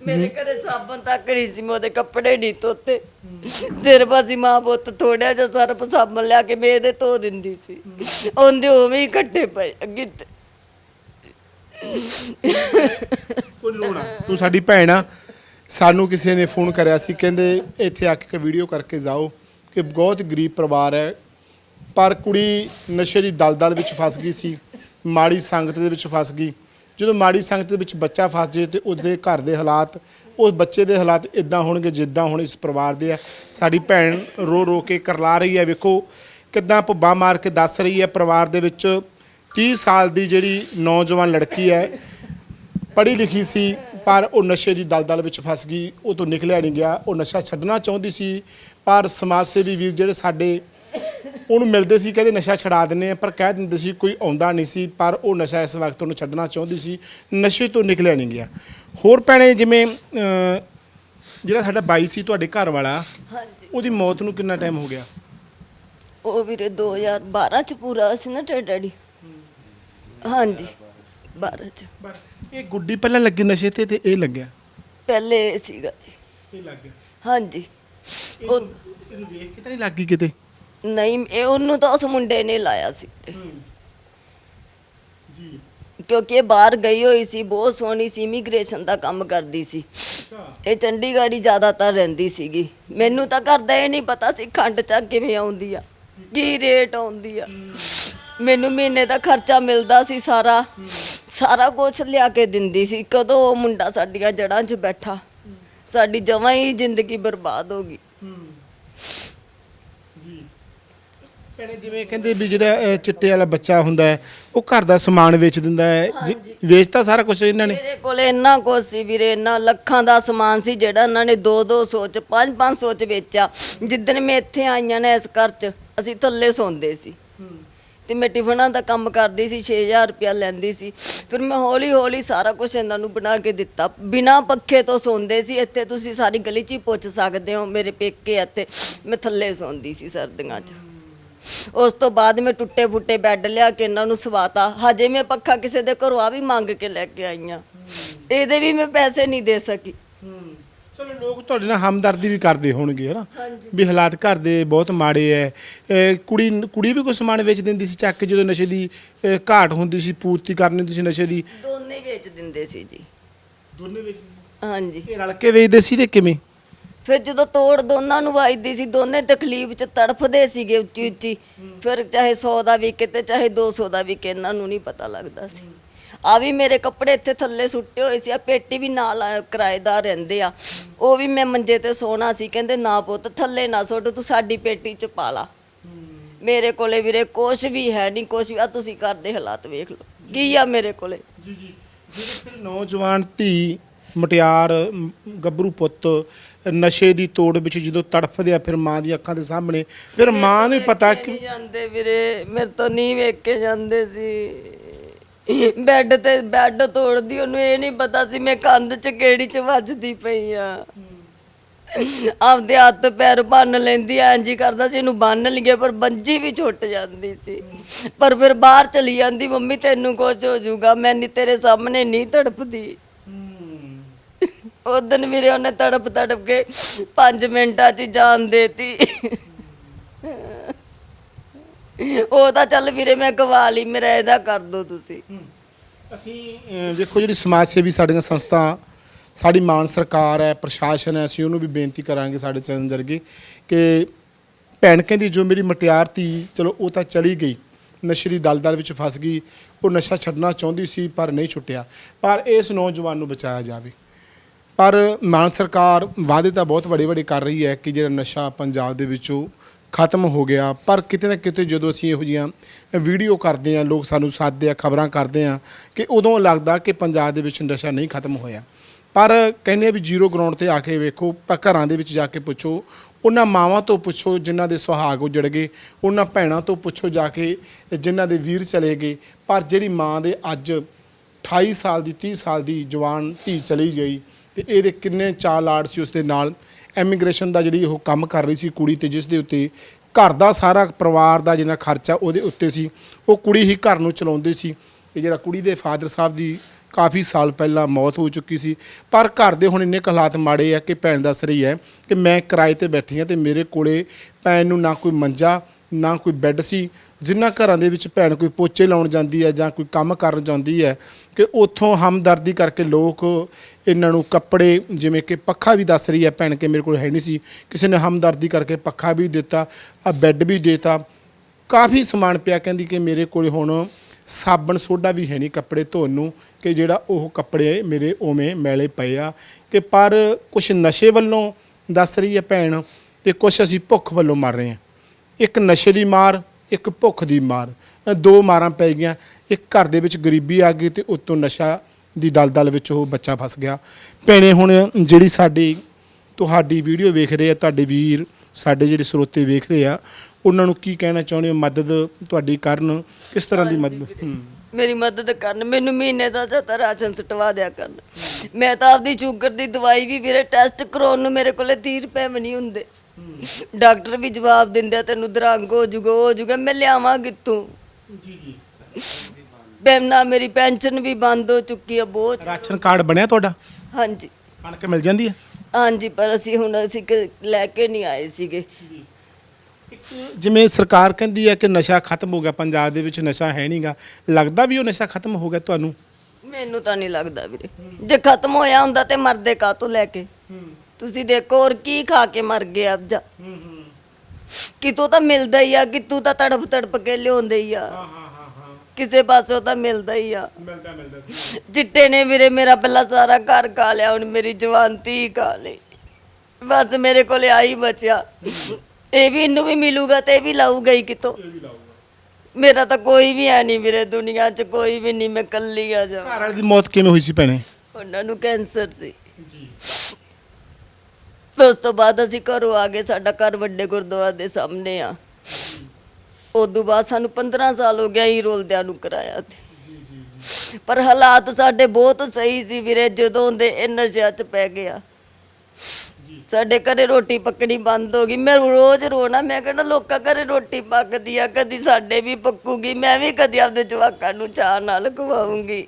ਮੇਰੇ ਘਰੇ ਸਾਬਣ ਤੱਕ ਨਹੀਂ ਸੀ ਮੈਂ ਉਹਦੇ ਕੱਪੜੇ ਨਹੀਂ ਧੋਤੇ। ਸਿਰ ਬਸੀ ਮਾਂ ਪੁੱਤ ਥੋੜਾ ਜਿਹਾ ਸਰਫ ਸਾਬਣ ਲਿਆ ਕੇ ਮੈਂ ਇਹਦੇ ਧੋ ਦਿੰਦੀ ਸੀ। ਉਹਦੇ ਉਵੇਂ ਹੀ ਇਕੱਠੇ ਪਏ ਅੱਗੇ ਤੇ। ਕੋਈ ਤੂੰ ਸਾਡੀ ਭੈਣ ਆ। ਸਾਨੂੰ ਕਿਸੇ ਨੇ ਫੋਨ ਕਰਿਆ ਸੀ ਕਹਿੰਦੇ ਇੱਥੇ ਆ ਕੇ ਇੱਕ ਵੀਡੀਓ ਕਰਕੇ ਜਾਓ ਕਿ ਬਹੁਤ ਗਰੀਬ ਪਰਿਵਾਰ ਹੈ। ਪਰ ਕੁੜੀ ਨਸ਼ੇ ਦੀ ਦਲਦਲ ਵਿੱਚ ਫਸ ਗਈ ਸੀ ਮਾੜੀ ਸੰਗਤ ਦੇ ਵਿੱਚ ਫਸ ਗਈ। ਜਦੋਂ ਮਾੜੀ ਸੰਗਤ ਦੇ ਵਿੱਚ ਬੱਚਾ ਫਸ ਜੇ ਤੇ ਉਹਦੇ ਘਰ ਦੇ ਹਾਲਾਤ, ਉਸ ਬੱਚੇ ਦੇ ਹਾਲਾਤ ਇਦਾਂ ਹੋਣਗੇ, ਜਿੱਦਾਂ ਹੁਣ ਇਸ ਪਰਿਵਾਰ ਦੇ ਆ। ਸਾਡੀ ਭੈਣ ਰੋ ਰੋ ਕੇ ਕਰਲਾ ਰਹੀ ਹੈ, ਵੇਖੋ ਕਿੱਦਾਂ ਭੁੱਬਾ ਮਾਰ ਕੇ ਦੱਸ ਰਹੀ ਹੈ ਪਰਿਵਾਰ ਦੇ ਵਿੱਚ। 30 ਸਾਲ ਦੀ ਜਿਹੜੀ ਨੌਜਵਾਨ ਲੜਕੀ ਹੈ, ਪੜ੍ਹੀ ਲਿਖੀ ਸੀ, ਪਰ ਉਹ ਨਸ਼ੇ ਦੀ ਦਲਦਲ ਵਿੱਚ ਫਸ ਗਈ, ਉਹ ਤੋਂ ਨਿਕਲਿਆ ਨਹੀਂ ਗਿਆ। ਉਹ ਨਸ਼ਾ ਛੱਡਣਾ ਚਾਹੁੰਦੀ ਸੀ, ਪਰ ਸਮਾਜ ਸੇਵੀ ਵੀਰ ਜਿਹੜੇ ਸਾਡੇ ਉਹਨੂੰ ਮਿਲਦੇ ਸੀ ਕਹਿੰਦੇ ਨਸ਼ਾ ਛਡਾ ਦਿੰਨੇ ਆ ਪਰ ਕਹਿ ਦਿੰਦੇ ਸੀ ਕੋਈ ਆਉਂਦਾ ਨਹੀਂ ਸੀ ਪਰ ਉਹ ਨਸ਼ਾ ਇਸ ਵਕਤ ਉਹਨੂੰ ਛੱਡਣਾ ਚਾਹੁੰਦੀ ਸੀ ਨਸ਼ੇ ਤੋਂ ਨਿਕਲਿਆ ਨਹੀਂ ਗਿਆ। ਹੋਰ ਭੈਣੇ ਜਿਵੇਂ ਜਿਹੜਾ ਸਾਡਾ ਬਾਈ ਸੀ ਤੁਹਾਡੇ ਘਰ ਵਾਲਾ ਹਾਂਜੀ। ਉਹਦੀ ਮੌਤ ਨੂੰ ਕਿੰਨਾ ਟਾਈਮ ਹੋ ਗਿਆ? ਉਹ ਵੀਰੇ 2012 ਚ ਪੂਰਾ ਸੀ ਨਾ ਤੇਰਾ ਡੈਡੀ। ਹਾਂਜੀ 12 ਚ। ਇਹ ਗੁੱਡੀ ਪਹਿਲਾਂ ਲੱਗੀ ਨਸ਼ੇ ਤੇ ਤੇ ਇਹ ਲੱਗਿਆ? ਪਹਿਲੇ ਸੀਗਾ ਜੀ। ਇਹ ਲੱਗ ਗਿਆ। ਹਾਂਜੀ। ਉਹ ਇਹਨੂੰ ਵੇਖ ਕੇ ਤਾਂ ਨਹੀਂ ਲੱਗੀ ਕਿਤੇ? ਨਹੀਂ ਇਹ ਉਹਨੂੰ ਤਾਂ ਉਸ ਮੁੰਡੇ ਨੇ ਲਾਇਆ ਸੀ। ਜੀ। ਕਿਉਂਕਿ ਇਹ ਬਾਹਰ ਗਈ ਹੋਈ ਸੀ ਬਹੁਤ ਸੋਹਣੀ ਸੀ ਇਮੀਗ੍ਰੇਸ਼ਨ ਦਾ ਕੰਮ ਕਰਦੀ ਸੀ। ਇਹ ਚੰਡੀਗੜ੍ਹ ਹੀ ਜ਼ਿਆਦਾਤਰ ਰਹਿੰਦੀ ਸੀਗੀ। ਮੈਨੂੰ ਤਾਂ ਘਰ ਦਾ ਇਹ ਨਹੀਂ ਪਤਾ ਸੀ ਖੰਡ ਚੱਕ ਕਿਵੇਂ ਆਉਂਦੀ ਆ ਕੀ ਰੇਟ ਆਉਂਦੀ ਆ। ਮੈਨੂੰ ਮਹੀਨੇ ਦਾ ਖਰਚਾ ਮਿਲਦਾ ਸੀ ਸਾਰਾ। ਸਾਰਾ ਕੁਝ ਲਿਆ ਕੇ ਦਿੰਦੀ ਸੀ। ਕਦੋਂ ਉਹ ਮੁੰਡਾ ਸਾਡੀਆਂ ਜੜ੍ਹਾਂ 'ਚ ਬੈਠਾ ਸਾਡੀ ਜਮਾਂ ਹੀ ਜ਼ਿੰਦਗੀ ਬਰਬਾਦ ਹੋ ਗਈ। ਭੈਣੇ ਜਿਵੇਂ ਕਹਿੰਦੇ ਵੀ ਜਿਹੜਾ ਚਿੱਟੇ ਵਾਲਾ ਬੱਚਾ ਹੁੰਦਾ ਹੈ ਉਹ ਘਰ ਦਾ ਸਮਾਨ ਵੇਚ ਦਿੰਦਾ ਹੈ। ਜੀ- ਵੇਚਤਾ ਸਾਰਾ ਕੁਝ ਇਹਨਾਂ ਨੇ? ਮੇਰੇ ਕੋਲ ਇੰਨਾ ਕੁਛ ਸੀ ਵੀਰੇ ਇੰਨਾ ਲੱਖਾਂ ਦਾ ਸਮਾਨ ਸੀ ਜਿਹੜਾ ਇਹਨਾਂ ਨੇ 2-2 ਸੋਚ 5-5 ਸੋਚ ਵੇਚਿਆ। ਜਿੱਦਣ ਮੈਂ ਇੱਥੇ ਆਈਆਂ ਨੇ ਇਸ ਘਰ 'ਚ ਅਸੀਂ ਥੱਲੇ ਸੌਂਦੇ ਸੀ। ਤੇ ਮੈਂ ਟਿਫਨਾਂ ਦਾ ਕੰਮ ਕਰਦੀ ਸੀ 6000 ਰੁਪਇਆ ਲੈਂਦੀ ਸੀ। ਫਿਰ ਮੈਂ ਹੌਲੀ ਹੌਲੀ ਸਾਰਾ ਕੁਝ ਇਹਨਾਂ ਨੂੰ ਬਣਾ ਕੇ ਦਿੱਤਾ। ਬਿਨਾ ਪੱਖੇ ਤੋਂ ਸੌਂਦੇ ਸੀ। ਇੱਥੇ ਤੁਸੀਂ ਸਾਰੀ ਗਲੀ 'ਚ ਹੀ ਪੁੱਛ ਸਕਦੇ ਹੋ ਮੇਰੇ ਪੇਕੇ ਇੱਥੇ। ਮੈਂ ਥੱਲੇ ਸੌਂਦੀ ਸੀ ਸਰਦੀਆਂ 'ਚ। ਉਸ ਤੋਂ ਬਾਅਦ ਮੈਂ ਟੁੱਟੇ ਫੁੱਟੇ ਬੈੱਡ ਲਿਆ ਕੇ ਇਹਨਾਂ ਨੂੰ ਸਵਾਤਾ। ਹਜੇ ਮੈਂ ਪੱਖਾ ਕਿਸੇ ਦੇ ਘਰੋਂ ਆ ਵੀ ਮੰਗ ਕੇ ਲੈ ਕੇ ਆਈਆਂ। ਇਹਦੇ ਵੀ ਮੈਂ ਪੈਸੇ ਨਹੀਂ ਦੇ ਸਕੀ। ਚਲੋ ਲੋਕ ਤੁਹਾਡੇ ਨਾਲ ਹਮਦਰਦੀ ਵੀ ਕਰਦੇ ਹੋਣਗੇ ਹਨਾ? ਵੀ ਹਾਲਾਤ ਘਰ ਦੇ ਬਹੁਤ ਮਾੜੇ ਐ। ਕੁੜੀ ਕੁੜੀ ਵੀ ਕੋਈ ਸਮਾਨ ਵੇਚ ਦਿੰਦੀ ਸੀ ਚੱਕ ਕੇ ਜਦੋਂ ਨਸ਼ੇ ਦੀ ਘਾਟ ਹੁੰਦੀ ਸੀ ਪੂਰਤੀ ਕਰਨੀ ਹੁੰਦੀ ਸੀ ਨਸ਼ੇ ਦੀ? ਦੋਨੇ ਵੇਚ ਦਿੰਦੇ ਸੀ ਜੀ। ਦੋਨੇ ਵੇਚਦੇ ਸੀ? ਹਾਂਜੀ। ਇਹ ਰਲ ਕੇ ਵੇਚਦੇ ਸੀ ਤੇ ਕਿਵੇਂ? ਫਿਰ ਜਦੋਂ ਤੋੜ ਦੋਨਾਂ ਨੂੰ ਵੱਜਦੀ ਸੀ ਦੋਨੇ ਤਕਲੀਫ 'ਚ ਤੜਫਦੇ ਸੀਗੇ ਉੱਚੀ ਉੱਚੀ। ਫਿਰ ਚਾਹੇ 100 ਦਾ ਵਿਕੇ ਤੇ ਚਾਹੇ 200 ਦਾ ਵਿਕੇ ਇਹਨਾਂ ਨੂੰ ਨਹੀਂ ਪਤਾ ਲੱਗਦਾ ਸੀ। ਆ ਵੀ ਮੇਰੇ ਕੱਪੜੇ ਇੱਥੇ ਥੱਲੇ ਸੁੱਟੇ ਹੋਏ ਸੀ ਆ ਪੇਟੀ ਵੀ ਨਾਲ ਆ, ਕਿਰਾਏਦਾਰ ਰਹਿੰਦੇ ਆ। ਉਹ ਵੀ ਮੈਂ ਮੰਜੇ ਤੇ ਸੋਣਾ ਸੀ ਕਹਿੰਦੇ ਨਾ ਪੁੱਤ ਥੱਲੇ ਨਾ ਸੁੱਟ ਤੂੰ ਸਾਡੀ ਪੇਟੀ 'ਚ ਪਾ ਲਾ। ਮੇਰੇ ਕੋਲੇ ਵੀਰੇ ਕੁਛ ਵੀ ਹੈ ਨਹੀਂ ਕੁਛ ਵੀ ਆ ਤੁਸੀਂ ਘਰ ਦੇ ਹਾਲਾਤ ਵੇਖ ਲਓ। ਕੀ ਆ ਮੇਰੇ ਕੋਲੇ? ਜੀ ਜੀ। ਜਿਹੜੇ ਫਿਰ ਨੌਜਵਾਨ ਧੀ ਮਟਿਆਰ ਗੱਭਰੂ ਪੁੱਤ ਨਸ਼ੇ ਦੀ ਤੋੜ ਵਿੱਚ ਜਦੋਂ ਤੜਫਦੇ ਆ ਫਿਰ ਮਾਂ ਦੀ ਅੱਖਾਂ ਦੇ ਸਾਹਮਣੇ ਫਿਰ ਮਾਂ ਨੂੰ ਪਤਾ ਕੇ ਜਾਂਦੇ ਵੀਰੇ ਮੇਰੇ ਤੋਂ ਨਹੀਂ ਵੇਖ ਕੇ ਜਾਂਦੇ ਸੀ। ਬੈੱਡ ਤੇ ਬੈੱਡ ਤੋੜਦੀ ਉਹਨੂੰ ਇਹ ਨਹੀਂ ਪਤਾ ਸੀ ਮੈਂ ਕੰਧ 'ਚ ਕਿਹੜੀ 'ਚ ਵੱਜਦੀ ਪਈ ਆ। ਆਪਦੇ ਹੱਥ ਪੈਰ ਬੰਨ ਲੈਂਦੀ ਐਂ ਜੀ ਕਰਦਾ ਸੀ ਇਹਨੂੰ ਬੰਨ ਲਈਏ ਪਰ ਬੰਜੀ ਵੀ ਛੁੱਟ ਜਾਂਦੀ ਸੀ। ਪਰ ਫਿਰ ਬਾਹਰ ਚਲੀ ਜਾਂਦੀ ਮੰਮੀ ਤੈਨੂੰ ਕੁਝ ਹੋ ਜਾਊਗਾ ਮੈਂ ਨਹੀਂ ਤੇਰੇ ਸਾਹਮਣੇ ਨਹੀਂ ਤੜਪਦੀ ਉਦੋਂ ਵੀਰੇ ਉਹਨੇ ਤੜਪ ਤੜਪ ਕੇ 5 ਮਿੰਟਾਂ 'ਚ ਹੀ ਜਾਨ ਦੇਤੀ। ਉਹ ਤਾਂ ਚੱਲ ਵੀਰੇ ਮੈਂ ਗਵਾ ਲਈ ਮੇਰਾ ਇਹਦਾ ਕਰ ਦੋ ਤੁਸੀਂ। ਅਸੀਂ ਅਹ, ਵੇਖੋ ਜਿਹੜੀ ਸਮਾਜ ਸੇਵੀ ਸਾਡੀਆਂ ਸੰਸਥਾ ਸਾਡੀ ਮਾਨ ਸਰਕਾਰ ਹੈ ਪ੍ਰਸ਼ਾਸਨ ਹੈ ਅਸੀਂ ਉਹਨੂੰ ਵੀ ਬੇਨਤੀ ਕਰਾਂਗੇ ਸਾਡੇ ਚੈਨਲ ਜਰਗੇ ਕਿ ਭੈਣ ਕਹਿੰਦੀ ਜੋ ਮੇਰੀ ਮਟਿਆਰ ਤੀ ਚਲੋ ਉਹ ਤਾਂ ਚਲੀ ਗਈ। ਨਸ਼ੇ ਦੀ ਦਲਦਲ ਵਿੱਚ ਫਸ ਗਈ। ਉਹ ਨਸ਼ਾ ਛੱਡਣਾ ਚਾਹੁੰਦੀ ਸੀ ਪਰ ਨਹੀਂ ਛੁੱਟਿਆ। ਪਰ ਇਸ ਨੌਜਵਾਨ ਨੂੰ ਬਚਾਇਆ ਜਾਵੇ। ਪਰ ਮਾਨ ਸਰਕਾਰ ਵਾਅਦੇ ਤਾਂ ਬਹੁਤ ਵੱਡੇ ਵੱਡੇ ਕਰ ਰਹੀ ਹੈ ਕਿ ਜਿਹੜਾ ਨਸ਼ਾ ਪੰਜਾਬ ਦੇ ਵਿੱਚੋਂ ਖਤਮ ਹੋ ਗਿਆ। ਪਰ ਕਿਤੇ ਨਾ ਕਿਤੇ ਜਦੋਂ ਅਸੀਂ ਇਹੋ ਜੀਆਂ ਵੀਡੀਓ ਕਰਦੇ ਆ ਲੋਕ ਸਾਨੂੰ ਸੱਦਦੇ ਆ, ਖਬਰਾਂ ਕਰਦੇ ਆ ਕਿ ਉਦੋਂ ਲੱਗਦਾ ਕਿ ਪੰਜਾਬ ਦੇ ਵਿੱਚ ਨਸ਼ਾ ਨਹੀਂ ਖਤਮ ਹੋਇਆ। ਪਰ ਕਹਿੰਦੇ ਵੀ ਜ਼ੀਰੋ ਗਰਾਊਂਡ ਤੇ ਆ ਕੇ ਵੇਖੋ ਘਰਾਂ ਦੇ ਵਿੱਚ ਜਾ ਕੇ ਪੁੱਛੋ, ਉਹਨਾਂ ਮਾਵਾਂ ਤੋਂ ਪੁੱਛੋ ਜਿਨ੍ਹਾਂ ਦੇ ਸੁਹਾਗ ਉਜੜ ਗਏ, ਉਹਨਾਂ ਭੈਣਾਂ ਤੋਂ ਪੁੱਛੋ ਜਾ ਕੇ ਜਿਨ੍ਹਾਂ ਦੇ ਵੀਰ ਚਲੇ ਗਏ। ਪਰ ਜਿਹੜੀ ਮਾਂ ਦੇ ਅੱਜ 28 ਸਾਲ ਦੀ 30 ਸਾਲ ਦੀ ਜਵਾਨ ਧੀ ਚਲੀ ਗਈ ਤੇ ਇਹਦੇ ਕਿੰਨੇ ਚਾਰ ਲਾੜ ਸੀ ਉਸ ਦੇ ਨਾਲ। ਐਮੀਗ੍ਰੇਸ਼ਨ ਦਾ ਜਿਹੜੀ ਉਹ ਕੰਮ ਕਰ ਰਹੀ ਸੀ ਕੁੜੀ ਤੇ ਜਿਸ ਦੇ ਉੱਤੇ ਘਰ ਦਾ ਸਾਰਾ ਪਰਿਵਾਰ ਦਾ ਜਿੰਨਾ ਖਰਚਾ ਉਹਦੇ ਉੱਤੇ ਸੀ, ਉਹ ਕੁੜੀ ਹੀ ਘਰ ਨੂੰ ਚਲਾਉਂਦੀ ਸੀ। ਤੇ ਜਿਹੜਾ ਕੁੜੀ ਦੇ ਫਾਦਰ ਸਾਹਿਬ ਦੀ ਕਾਫੀ ਸਾਲ ਪਹਿਲਾਂ ਮੌਤ ਹੋ ਚੁੱਕੀ ਸੀ। ਪਰ ਘਰ ਦੇ ਹੁਣ ਇੰਨੇ ਕੁ ਹਾਲਾਤ ਮਾੜੇ ਆ ਕਿ ਭੈਣ ਦੱਸ ਰਹੀ ਹੈ ਕਿ ਮੈਂ ਕਿਰਾਏ ਤੇ ਬੈਠੀ ਹਾਂ ਤੇ ਮੇਰੇ ਕੋਲੇ ਭੈਣ ਨੂੰ ਨਾ ਕੋਈ ਮੰਜਾ ਨਾ ਕੋਈ ਬੈੱਡ ਸੀ ਜਿਨ੍ਹਾਂ ਘਰਾਂ ਦੇ ਵਿੱਚ ਭੈਣ ਕੋਈ ਪੋਚੇ ਲਾਉਣ ਜਾਂਦੀ ਹੈ ਜਾਂ ਕੋਈ ਕੰਮ ਕਰਨ ਜਾਂਦੀ ਹੈ, ਕਿ ਉੱਥੋਂ ਹਮਦਰਦੀ ਕਰਕੇ ਲੋਕ ਇਹਨਾਂ ਨੂੰ ਕੱਪੜੇ ਜਿਵੇਂ ਕਿ ਪੱਖਾ ਵੀ ਦੱਸ ਰਹੀ ਹੈ ਭੈਣ ਕਿ ਮੇਰੇ ਕੋਲ ਹੈ ਨਹੀਂ ਸੀ, ਕਿਸੇ ਨੇ ਹਮਦਰਦੀ ਕਰਕੇ ਪੱਖਾ ਵੀ ਦਿੱਤਾ, ਆ ਬੈੱਡ ਵੀ ਦਿੱਤਾ। ਕਾਫੀ ਸਮਾਨ ਪਿਆ ਕਹਿੰਦੀ ਕਿ ਮੇਰੇ ਕੋਲ ਹੁਣ ਸਾਬਣ ਸੋਡਾ ਵੀ ਹੈ ਨਹੀਂ ਕੱਪੜੇ ਧੋਣ ਨੂੰ, ਕਿ ਜਿਹੜਾ ਉਹ ਕੱਪੜੇ ਮੇਰੇ ਉਵੇਂ ਮੈਲੇ ਪਏ ਆ। ਕਿ ਪਰ ਕੁਝ ਨਸ਼ੇ ਵੱਲੋਂ ਦੱਸ ਰਹੀ ਹੈ ਭੈਣ, ਤੇ ਕੁਝ ਅਸੀਂ ਭੁੱਖ ਵੱਲੋਂ ਮਰ ਰਹੇ ਹਾਂ। ਇੱਕ ਨਸ਼ੇ ਦੀ ਮਾਰ ਇੱਕ ਭੁੱਖ ਦੀ ਮਾਰ। ਇਹ ਦੋ ਮਾਰਾਂ ਪੈ ਗਈਆਂ। ਇੱਕ ਘਰ ਦੇ ਵਿੱਚ ਗਰੀਬੀ ਆ ਗਈ ਤੇ ਉਤੋਂ ਨਸ਼ਾ ਦੀ ਦਲਦਲ ਵਿੱਚ ਉਹ ਬੱਚਾ ਫਸ ਗਿਆ। ਭੈਣੇ ਹੁਣ ਜਿਹੜੀ ਸਾਡੀ ਤੁਹਾਡੀ ਵੀਡੀਓ ਵੇਖ ਰਹੇ ਆ ਤੁਹਾਡੇ ਵੀਰ ਸਾਡੇ ਜਿਹੜੇ ਸਰੋਤੇ ਵੇਖ ਰਹੇ ਆ ਉਹਨਾਂ ਨੂੰ ਕੀ ਕਹਿਣਾ ਚਾਹੁੰਦੇ ਹੋ? ਮਦਦ ਤੁਹਾਡੀ ਕਰਨ ਕਿਸ ਤਰ੍ਹਾਂ ਦੀ ਮਦਦ? ਹੂੰ। ਮੇਰੀ ਮਦਦ ਕਰਨ ਮੈਨੂੰ ਮਹੀਨੇ ਦਾ ਜਾਂ ਰਾਸ਼ਨ ਸਟਵਾ ਦਿਆ ਕਰਨ। ਮੈਂ ਤਾਂ ਆਪਦੀ ਸ਼ੂਗਰ ਦੀ ਦਵਾਈ ਵੀ ਵੀਰੇ ਟੈਸਟ ਕਰਾਉਣ ਨੂੰ ਮੇਰੇ ਕੋਲੇ 30 ਰੁਪਏ ਵੀ ਨਹੀਂ ਹੁੰਦੇ। ਡਾਕਟਰ ਵੀ ਜਵਾਬ ਦਿੰਦੇ ਆ ਤੈਨੂੰ ਦਰੰਗ ਹੋ ਜੂਗਾ ਉਹ ਹੋ ਜੂਗਾ ਮੈਂ ਲਿਆਵਾਂ ਕਿੱਥੋਂ? ਜੀ ਜੀ। ਮੇਰੀ ਪੈਨਸ਼ਨ ਵੀ ਬੰਦ ਹੋ ਚੁੱਕੀ ਆ ਬਹੁਤ। ਰਾਸ਼ਨ ਕਾਰਡ ਬਣਿਆ ਤੁਹਾਡਾ? ਹਾਂਜੀ। ਕਣਕ ਮਿਲ ਜਾਂਦੀ ਹੈ? ਹਾਂਜੀ ਪਰ ਅਸੀਂ ਹੁਣ ਅਸੀਂ ਕ- ਲੈ ਕੇ ਨਹੀਂ ਆਏ ਸੀਗੇ। ਜਿਵੇਂ ਸਰਕਾਰ ਕਹਿੰਦੀ ਹੈ ਕਿ ਨਸ਼ਾ ਖਤਮ ਹੋ ਗਿਆ ਪੰਜਾਬ ਦੇ ਵਿੱਚ ਨਸ਼ਾ ਹੈ ਨਹੀਂਗਾ ਲੱਗਦਾ ਵੀ ਉਹ ਨਸ਼ਾ ਖਤਮ ਹੋ ਗਿਆ ਤੁਹਾਨੂੰ? ਮੈਨੂੰ ਤਾਂ ਨਹੀਂ ਲੱਗਦਾ ਵੀਰੇ। ਜੇ ਖਤਮ ਹੋਇਆ ਹੁੰਦਾ ਤੇ ਮਰਦੇ ਕਾਹਤੋਂ ਲੈ ਕੇ? ਤੁਸੀਂ ਦੇਖੋ ਹੋਰ ਕੀ ਖਾ ਕੇ ਮਰ ਗਏ ਅਬਜਾ ਕਿਤੋਂ ਤਾਂ ਮਿਲਦਾ ਹੀ ਆ ਕਿਤੋਂ ਤਾਂ ਤੜਪ ਤੜਪ ਕੇ ਲਿਆਉਂਦੇ ਹੀ ਆ। ਹਾਂ ਹਾਂ ਹਾਂ ਕਿਸੇ ਪਾਸੋਂ ਤਾਂ ਮਿਲਦਾ ਹੀ ਆ। ਮਿਲਦਾ ਮਿਲਦਾ ਸੀ ਚਿੱਟੇ ਨੇ ਵੀਰੇ ਮੇਰਾ ਪਹਿਲਾਂ ਸਾਰਾ ਘਰ ਖਾ ਲਿਆ ਹੁਣ ਮੇਰੀ ਜਵਾਨਤੀ ਖਾ ਲਈ ਬਸ ਮੇਰੇ ਕੋਲੇ ਆਈ ਬਚਿਆ। ਇਹ ਵੀ ਇਹਨੂੰ ਵੀ ਮਿਲੂਗਾ ਤੇ ਇਹ ਵੀ ਲਾਊਗਾ ਹੀ ਕਿਤੋਂ। ਮੇਰਾ ਤਾਂ ਕੋਈ ਵੀ ਹੈ ਨਹੀਂ ਵੀਰੇ ਦੁਨੀਆ 'ਚ ਕੋਈ ਵੀ ਨਹੀਂ ਮੈਂ ਕੱਲੀ ਆ ਜਾ। ਘਰ ਵਾਲੇ ਦੀ ਮੌਤ ਕਿਵੇਂ ਹੋਈ ਸੀ ਭੈਣੇ? ਉਹਨਾਂ ਨੂੰ ਕੈਂਸਰ ਸੀ। ਜੀ। ਫਿਰ ਉਸ ਤੋਂ ਬਾਅਦ ਅਸੀਂ ਘਰੋਂ ਆ ਗਏ, ਸਾਡਾ ਘਰ ਵੱਡੇ ਗੁਰਦੁਆਰੇ ਦੇ ਸਾਹਮਣੇ ਆ। ਉਦੋਂ ਬਾਅਦ ਸਾਨੂੰ 15 ਸਾਲ ਹੋ ਗਿਆ ਹੀ ਰੋਲਦਿਆਂ ਨੂੰ ਕਰਾਇਆ ਤੇ। ਪਰ ਹਾਲਾਤ ਸਾਡੇ ਬਹੁਤ ਸਹੀ ਸੀ ਵੀਰੇ, ਜਦੋਂ ਦੇ ਇਹ ਨਸ਼ਿਆਂ 'ਚ ਪੈ ਗਿਆ। ਸਾਡੇ ਘਰੇ ਰੋਟੀ ਪੱਕਣੀ ਬੰਦ ਹੋ ਗਈ। ਮੈਂ ਰੋਜ਼ ਰੋਣਾ, ਮੈਂ ਕਹਿੰਦਾ ਲੋਕਾਂ ਘਰੇ ਰੋਟੀ ਪੱਕਦੀ ਆ, ਕਦੀ ਸਾਡੇ ਵੀ ਪੱਕੂਗੀ, ਮੈਂ ਵੀ ਕਦੀ ਆਪਦੇ ਜਵਾਕਾਂ ਨੂੰ ਚਾਹ ਨਾਲ ਖਵਾਉਂਗੀ।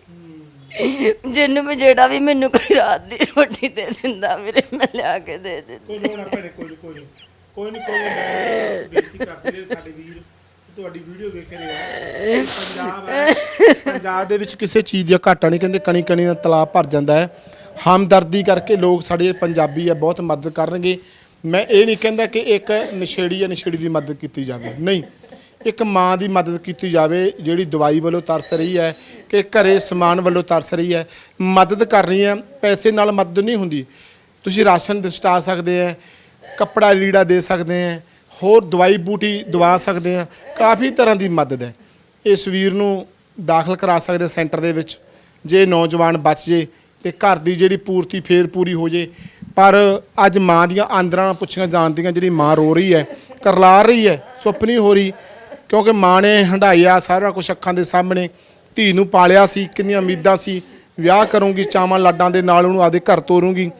ਜਿੰਨੂੰ ਵੀ ਜਿਹੜਾ ਵੀ ਮੈਨੂੰ ਕੋਈ ਰਾਤ ਦੀ ਰੋਟੀ ਦੇ ਦਿੰਦਾ ਵੀਰੇ ਮੈਂ ਲਿਆ ਕੇ ਦੇ ਦਿੰਦੀ ਕੋਈ ਨਾ ਭੈਣੇ ਕੋਈ ਨੀ, ਕੋਈ ਨੀ। ਕੋਈ ਨਹੀਂ। ਕੋਈ ਨੀ, ਮੈਂ ਬੇਨਤੀ ਕਰਦੇ ਨੇ ਸਾਡੇ ਵੀਰ ਤੁਹਾਡੀ ਵੀਡੀਓ ਵੇਖ ਰਹੇ ਆ। ਪੰਜਾਬ ਹੈ ਪੰਜਾਬ ਦੇ ਵਿੱਚ ਕਿਸੇ ਚੀਜ਼ ਦਾ ਘਾਟਾ ਨਹੀਂ ਕਹਿੰਦੇ ਕਣੀ ਕਣੀ ਦਾ ਤਲਾਬ ਭਰ ਜਾਂਦਾ ਹੈ। ਹਮਦਰਦੀ ਕਰਕੇ ਲੋਕ ਸਾਡੇ ਪੰਜਾਬੀ ਆ ਬਹੁਤ ਮਦਦ ਕਰਨਗੇ। ਮੈਂ ਇਹ ਨਹੀਂ ਕਹਿੰਦਾ ਕਿ ਇੱਕ ਨਸ਼ੇੜੀ ਜਾਂ ਨਸ਼ੇੜੀ ਦੀ ਮਦਦ ਕੀਤੀ ਜਾਵੇ। ਨਹੀਂ ਇੱਕ ਮਾਂ ਦੀ ਮਦਦ ਕੀਤੀ ਜਾਵੇ, ਜਿਹੜੀ ਦਵਾਈ ਵੱਲੋਂ ਤਰਸ ਰਹੀ ਹੈ ਕਿ ਘਰੇ ਸਮਾਨ ਵੱਲੋਂ ਤਰਸ ਰਹੀ ਹੈ। ਮਦਦ ਕਰਨੀ ਹੈ, ਪੈਸੇ ਨਾਲ ਮਦਦ ਨਹੀਂ ਹੁੰਦੀ। ਤੁਸੀਂ ਰਾਸ਼ਨ ਦਿਸਟਾ ਸਕਦੇ ਆ ਕੱਪੜਾ ਲੀੜਾ ਦੇ ਸਕਦੇ ਆ ਹੋਰ ਦਵਾਈ ਬੂਟੀ ਦਵਾ ਸਕਦੇ ਆ ਕਾਫੀ ਤਰ੍ਹਾਂ ਦੀ ਮਦਦ ਹੈ। ਇਸ ਵੀਰ ਨੂੰ ਦਾਖਲ ਕਰਾ ਸਕਦੇ ਸੈਂਟਰ ਦੇ ਵਿੱਚ, ਜੇ ਨੌਜਵਾਨ ਬਚ ਜੇ ਤੇ ਘਰ ਦੀ ਜਿਹੜੀ ਪੂਰਤੀ ਫੇਰ ਪੂਰੀ ਹੋ ਜੇ। ਪਰ ਅੱਜ ਮਾਂ ਦੀਆਂ ਆਂਦਰਾਂ ਪੁੱਛੀਆਂ ਜਾਂਦੀਆਂ ਜਿਹੜੀ ਮਾਂ ਰੋ ਰਹੀ ਹੈ ਕਰਲਾ ਰਹੀ ਹੈ ਸੁਪਨੀ ਹੋ ਰਹੀ। ਕਿਉਂਕਿ ਮਾਂ ਨੇ ਹੰਡਾਇਆ ਸਾਰਾ ਕੁਝ ਅੱਖਾਂ ਦੇ ਸਾਹਮਣੇ। ਧੀ ਨੂੰ ਪਾਲਿਆ ਸੀ, ਕਿੰਨੀਆਂ ਉਮੀਦਾਂ ਸੀ। ਵਿਆਹ ਕਰੂੰਗੀ, ਚਾਵਾਂ ਲਾਡਾਂ ਦੇ ਨਾਲ ਉਹਨੂੰ ਆਦੇ ਘਰ ਤੋਰੂੰਗੀ।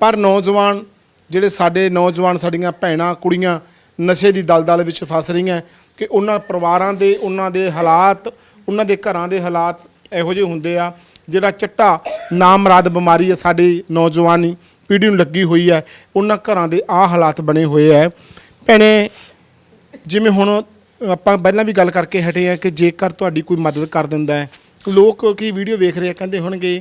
ਪਰ ਨੌਜਵਾਨ, ਜਿਹੜੇ ਸਾਡੇ ਨੌਜਵਾਨ ਸਾਡੀਆਂ ਭੈਣਾਂ, ਕੁੜੀਆਂ ਨਸ਼ੇ ਦੀ ਦਲਦਲ ਵਿੱਚ ਫਸ ਰਹੀਆਂ, ਕਿ ਉਹਨਾਂ ਪਰਿਵਾਰਾਂ ਦੇ, ਉਹਨਾਂ ਦੇ ਹਾਲਾਤ, ਉਹਨਾਂ ਦੇ ਘਰਾਂ ਦੇ ਹਾਲਾਤ ਇਹੋ ਜਿਹੇ ਹੁੰਦੇ ਆ, ਜਿਹੜਾ ਚਿੱਟਾ ਨਾਮਰਾਦ ਬਿਮਾਰੀ ਹੈ ਸਾਡੀ ਨੌਜਵਾਨੀ, ਪੀੜ੍ਹੀ ਨੂੰ ਲੱਗੀ ਹੋਈ ਹੈ ਉਹਨਾਂ ਘਰਾਂ ਦੇ ਆ ਹਾਲਾਤ ਬਣੇ ਹੋਏ ਹੈ ਭੈਣੇ, ਜਿਵੇਂ ਹੁਣ ਆਪਾਂ ਪਹਿਲਾਂ ਵੀ ਗੱਲ ਕਰਕੇ ਹਟੇ ਆ ਕਿ ਜੇਕਰ ਤੁਹਾਡੀ ਕੋਈ ਮਦਦ ਕਰ ਦਿੰਦਾ ਹੈ, ਲੋਕ ਕੀ ਵੀਡੀਓ ਵੇਖ ਰਹੇ ਆ, ਕਹਿੰਦੇ ਹੋਣਗੇ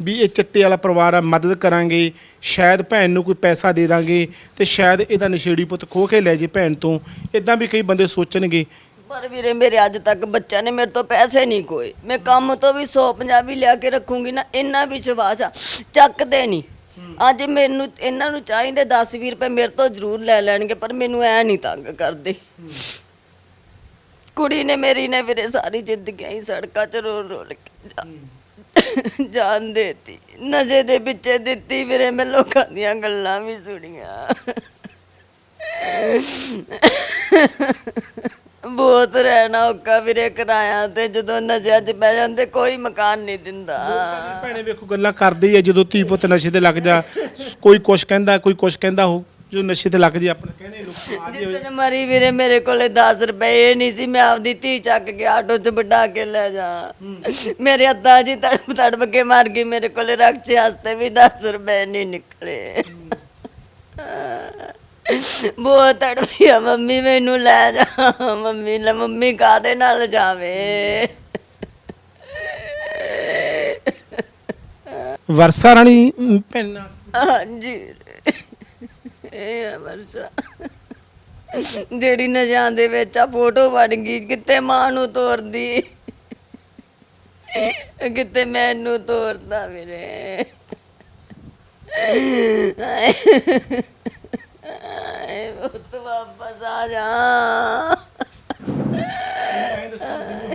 ਵੀ ਇਹ ਚਿੱਟੇ ਵਾਲਾ ਪਰਿਵਾਰ ਆ, ਮਦਦ ਕਰਾਂਗੇ, ਸ਼ਾਇਦ ਭੈਣ ਨੂੰ ਕੋਈ ਪੈਸਾ ਦੇ ਦਾਂਗੇ ਤੇ ਸ਼ਾਇਦ ਇਹਦਾ ਨਸ਼ੇੜੀ ਪੁੱਤ ਖੋ ਕੇ ਲੈ ਜੇ ਭੈਣ ਤੋਂ ਇਦਾਂ ਵੀ ਕਈ ਬੰਦੇ ਸੋਚਣਗੇ। ਪਰ ਵੀਰੇ, ਮੇਰੇ ਅੱਜ ਤੱਕ ਬੱਚਿਆਂ ਨੇ ਮੇਰੇ ਤੋਂ ਪੈਸੇ ਨਹੀਂ ਕੋਏ ਮੈਂ ਕੰਮ ਤੋਂ ਵੀ 100 ਵੀ ਲਿਆ ਕੇ ਰੱਖੂੰਗੀ ਨਾ, ਇੰਨਾ ਵਿਸ਼ਵਾਸ ਆ, ਚੱਕਦੇ ਨਹੀਂ। ਅੱਜ ਮੈਨੂੰ, ਇਹਨਾਂ ਨੂੰ ਚਾਹੀਦੇ 10 20 ਰੁਪਏ ਮੇਰੇ ਤੋਂ ਜ਼ਰੂਰ ਲੈ ਲੈਣਗੇ, ਪਰ ਮੈਨੂੰ ਐ ਨਹੀਂ ਤੰਗ ਕਰਦੇ। ਕੁੜੀ ਨੇ ਮੇਰੀ ਨੇ ਵੀਰੇ ਸਾਰੀ ਜ਼ਿੰਦਗੀ ਹੀ ਸੜਕਾਂ 'ਚ ਰੋਲ ਰੋਲ ਕੇ ਜਾ- ਜਾਨ ਦੇਤੀ। ਨਸ਼ੇ ਦੇ ਪਿੱਛੇ ਦਿੱਤੀ ਵੀਰੇ ਮੈਂ ਲੋਕਾਂ ਦੀਆਂ ਗੱਲਾਂ ਵੀ ਸੁਣੀਆਂ। ਬਹੁਤ ਰਹਿਣਾ ਔਕਾ ਵੀਰੇ ਕਿਰਾਇਆ ਤੇ ਜਦੋਂ ਨਸ਼ਿਆਂ 'ਚ ਪੈ ਜਾਂਦੇ ਕੋਈ ਮਕਾਨ ਨਹੀਂ ਦਿੰਦਾ। ਭੈਣੇ ਵੇਖੋ ਗੱਲਾਂ ਕਰਦੇ ਹੀ ਆ ਜਦੋਂ ਧੀ ਪੁੱਤ ਨਸ਼ੇ ਤੇ ਲੱਗ ਜਾ, ਕੋਈ ਕੁਛ ਕਹਿੰਦਾ, ਕੋਈ ਕੁਛ ਕਹਿੰਦਾ ਹੋ ਜੋ ਨਸ਼ੇ ਤੇ ਲੱਗ ਜੇ ਆਪਣੇ ਕਹਿੰਦੇ ਲੋਕ ਸਮਾਜ ਹੀ ਜਿੱਦਣ ਮਰੀ ਵੀਰੇ ਮੇਰੇ ਕੋਲੇ 10 ਰੁਪਏ ਨਹੀਂ ਸੀ ਮੈਂ ਆਪਦੀ ਧੀ ਚੱਕ ਕੇ ਆਟੋ 'ਚ ਬਿਠਾ ਕੇ ਲੈ ਜਾ। ਮੇਰੇ ਅੱਧਾ ਜੀ ਤੜਪ ਤੜਪ ਕੇ ਮਰ ਗਈ ਮੇਰੇ ਕੋਲੇ ਰਕਸ਼ੇ ਵਾਸਤੇ ਵੀ 10 ਰੁਪਏ ਨਹੀਂ ਨਿਕਲੇ। ਬਹੁਤ ਤੜਪੀ ਆ ਮੰਮੀ ਮੈਨੂੰ ਲੈ ਜਾ ਮੰਮੀ ਲੈ ਮੰਮੀ ਕਾਦੇ ਨਾਲ ਜਾਵੇ? ਵਰਸਾ ਰਾਣੀ ਨਾਲ ਹਾਂਜੀ। ਇਹ ਆ ਵਰਸ਼ਾ ਜਿਹੜੀ ਨਸ਼ਿਆਂ ਦੇ ਵਿੱਚ ਆ ਫੋਟੋ ਬਣ ਗਈ, ਕਿਤੇ ਮਾਂ ਨੂੰ ਤੋਰਦੀ। ਕਿਤੇ ਮੈਨੂੰ ਤੋਰਦਾ ਵੀਰੇ। ਆਏ। ਪੁੱਤ ਵਾਪਸ ਆ ਜਾ।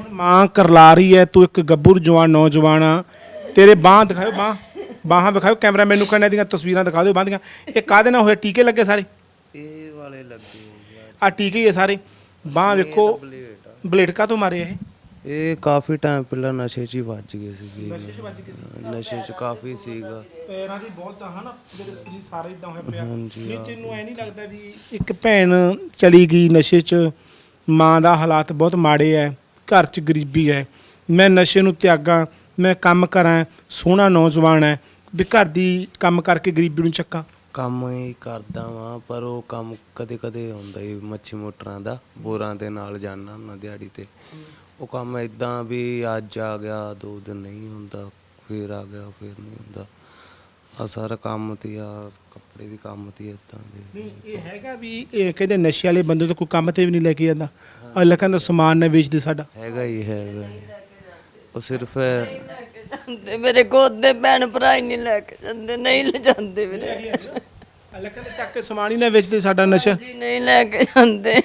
ਮਾਂ ਕਰਲਾ ਰਹੀ ਹੈ, ਤੂੰ ਇੱਕ ਗੱਭਰੂ ਜਵਾਨ, ਨੌਜਵਾਨ ਆ। ਤੇਰੇ ਬਾਹ ਦਿਖਾਓ ਬਾਹ। ਬਾਹਾਂ ਵਿਖਾਓ ਕੈਮਰਾ ਮੈਨੂੰ ਕਹਿੰਦੇ ਦੀਆਂ ਤਸਵੀਰਾਂ ਦਿਖਾ ਦਿਓ ਬਾਂਹ ਦੀਆਂ ਇਹ ਕਾਦੇ ਨਾਲ ਹੋਏ? ਟੀਕੇ ਲੱਗੇ ਸਾਰੇ? ਇਹ ਵਾਲੇ ਲੱਗੇ ਆ। ਟੀਕੇ ਹੀ ਆ ਸਾਰੇ। ਬਾਹ ਵੇਖੋ ਬਲੇਡ ਆ। ਬਲੇਡ ਕਾ ਤੋਂ ਮਾਰੇ ਇਹ? ਇਹ ਕਾਫੀ ਟਾਈਮ ਪਹਿਲਾਂ ਨਸ਼ੇ 'ਚ ਹੀ ਵੱਜ ਗਏ ਸੀਗੇ ਨਸ਼ੇ 'ਚ ਕਾਫੀ ਸੀਗਾ। ਪੈਰਾਂ ਦੀ ਬਹੁਤ ਆ ਹਨਾ? ਜਿਹੜੇ ਸਰੀਰ ਸਾਰੇ ਇਦਾਂ ਹੋਇਆ ਪਿਆ ਹਾਂਜੀ, ਨਹੀਂ ਤੈਨੂੰ ਐ ਨਹੀਂ ਲੱਗਦਾ ਵੀ ਇੱਕ ਭੈਣ ਚਲੀ ਗਈ ਨਸ਼ੇ 'ਚ? ਮਾਂ ਦਾ ਹਾਲਾਤ ਬਹੁਤ ਮਾੜੇ ਐ ਘਰ 'ਚ ਗਰੀਬੀ ਐ ਮੈਂ ਨਸ਼ੇ ਨੂੰ ਤਿਆਗਾਂ ਮੈਂ ਕੰਮ ਕਰਾਂ ਸੋਹਣਾ ਨੌਜਵਾਨ ਐ ਵੀ ਘਰ ਦੀ ਕੰਮ ਕਰਕੇ ਗਰੀਬੀ ਨੂੰ ਚੱਕਾਂ? ਕੰਮ ਹੀ ਕਰਦਾ ਵਾਂ ਪਰ ਉਹ ਕੰਮ ਕਦੇ ਕਦੇ ਹੁੰਦਾ ਹੀ ਮੱਛੀ ਮੋਟਰਾਂ ਦਾ ਬੋਰਾਂ ਦੇ ਨਾਲ ਜਾਣਾ ਹੁੰਦਾ ਦਿਹਾੜੀ ਤੇ। ਉਹ ਕੰਮ ਇਦਾਂ ਵੀ ਅੱਜ ਆ ਗਿਆ ਦੋ ਦਿਨ ਨਹੀਂ ਹੁੰਦਾ ਫੇਰ ਆ ਗਿਆ ਫੇਰ ਨਹੀਂ ਹੁੰਦਾ। ਆ ਸਾਰਾ ਕੰਮ ਤੇ ਆ ਕੱਪੜੇ ਵੀ ਕੰਮ ਤੇ ਇਦਾਂ ਦੇ। ਨਹੀਂ ਇਹ ਹੈਗਾ ਵੀ ਇਹ ਕਹਿੰਦੇ ਨਸ਼ੇ ਵਾਲੇ ਬੰਦੇ ਤੋਂ ਕੋਈ ਕੰਮ ਤੇ ਵੀ ਨਹੀਂ ਲੈ ਕੇ ਜਾਂਦਾ। ਅੱਲਾ ਕਹਿੰਦਾ ਸਮਾਨ ਨਾ ਵੇਚਦੇ ਸਾਡਾ। ਹੈਗਾ ਹੀ ਹੈਗਾ ਹੀ। ਉਹ ਸਿਰਫ ਜਾਂਦੇ ਮੇਰੇ ਗੋਦ ਦੇ ਭੈਣ ਭਰਾ ਹੀ ਨਹੀਂ ਲੈ ਕੇ ਜਾਂਦੇ ਨਹੀਂ ਲੈ ਜਾਂਦੇ ਵੀਰੇ। ਅੱਲਾ ਕਹਿੰਦਾ ਚੱਕ ਕੇ ਸਮਾਨ ਹੀ ਨਾ ਵੇਚਦੇ ਸਾਡਾ ਨਸ਼ਾ। ਜੀ ਨਹੀਂ ਲੈ ਕੇ ਜਾਂਦੇ।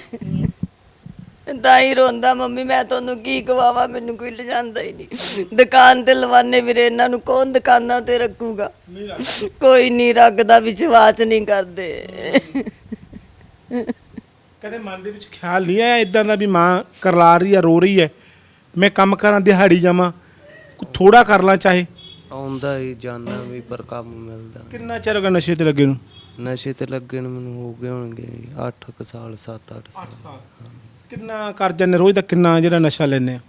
ਤਾਂ ਹੀ ਰੋਂਦਾ ਮੰਮੀ ਮੈਂ ਤੁਹਾਨੂੰ ਕੀ ਕਵਾਵਾ ਮੈਨੂੰ ਕੋਈ ਲਿਜਾਂਦਾ ਹੀ ਨਹੀਂ। ਦੁਕਾਨ ਤੇ ਲਵਾਨੇ ਵੀਰੇ ਇਹਨਾਂ ਨੂੰ ਕੌਣ ਦੁਕਾਨਾਂ ਤੇ ਰੱਖੂਗਾ? ਕੋਈ ਨਹੀਂ ਰੱਖਦਾ ਵਿਸ਼ਵਾਸ ਨਹੀਂ ਕਰਦੇ। ਕਦੇ ਮਨ ਦੇ ਵਿੱਚ ਖਿਆਲ ਨਹੀਂ ਆਇਆ ਇਦਾਂ ਦਾ ਵੀ ਮਾਂ ਕਰਲਾ ਰਹੀ ਆ ਰੋ ਰਹੀ ਹੈ। ਮੈਂ ਕੰਮ ਕਰਾਂ ਦਿਹਾੜੀ ਜਾਵਾਂ। ਥੋੜਾ ਕਰ ਲਾਂ ਚਾਹੇ। ਆਉਂਦਾ ਹੀ ਜਾਣਾ ਵੀ ਪਰ ਕੰਮ ਮਿਲਦਾ। ਕਿੰਨਾ ਚਿਰ ਹੋ ਗਿਆ ਨਸ਼ੇ ਤੇ ਲੱਗੇ ਨੂੰ? ਨਸ਼ੇ ਤੇ ਲੱਗੇ ਨੂੰ ਮੈਨੂੰ ਹੋ ਗਏ ਹੋਣਗੇ 8 ਕੁ ਸਾਲ 7-8 ਸਾਲ। ਸਾਲ। ਕਿੰਨਾ ਕਰ ਜਾਂਦੇ ਰੋਜ਼ ਦਾ ਕਿੰਨਾ ਜਿਹੜਾ ਨਸ਼ਾ ਲੈਨੇ ਆ?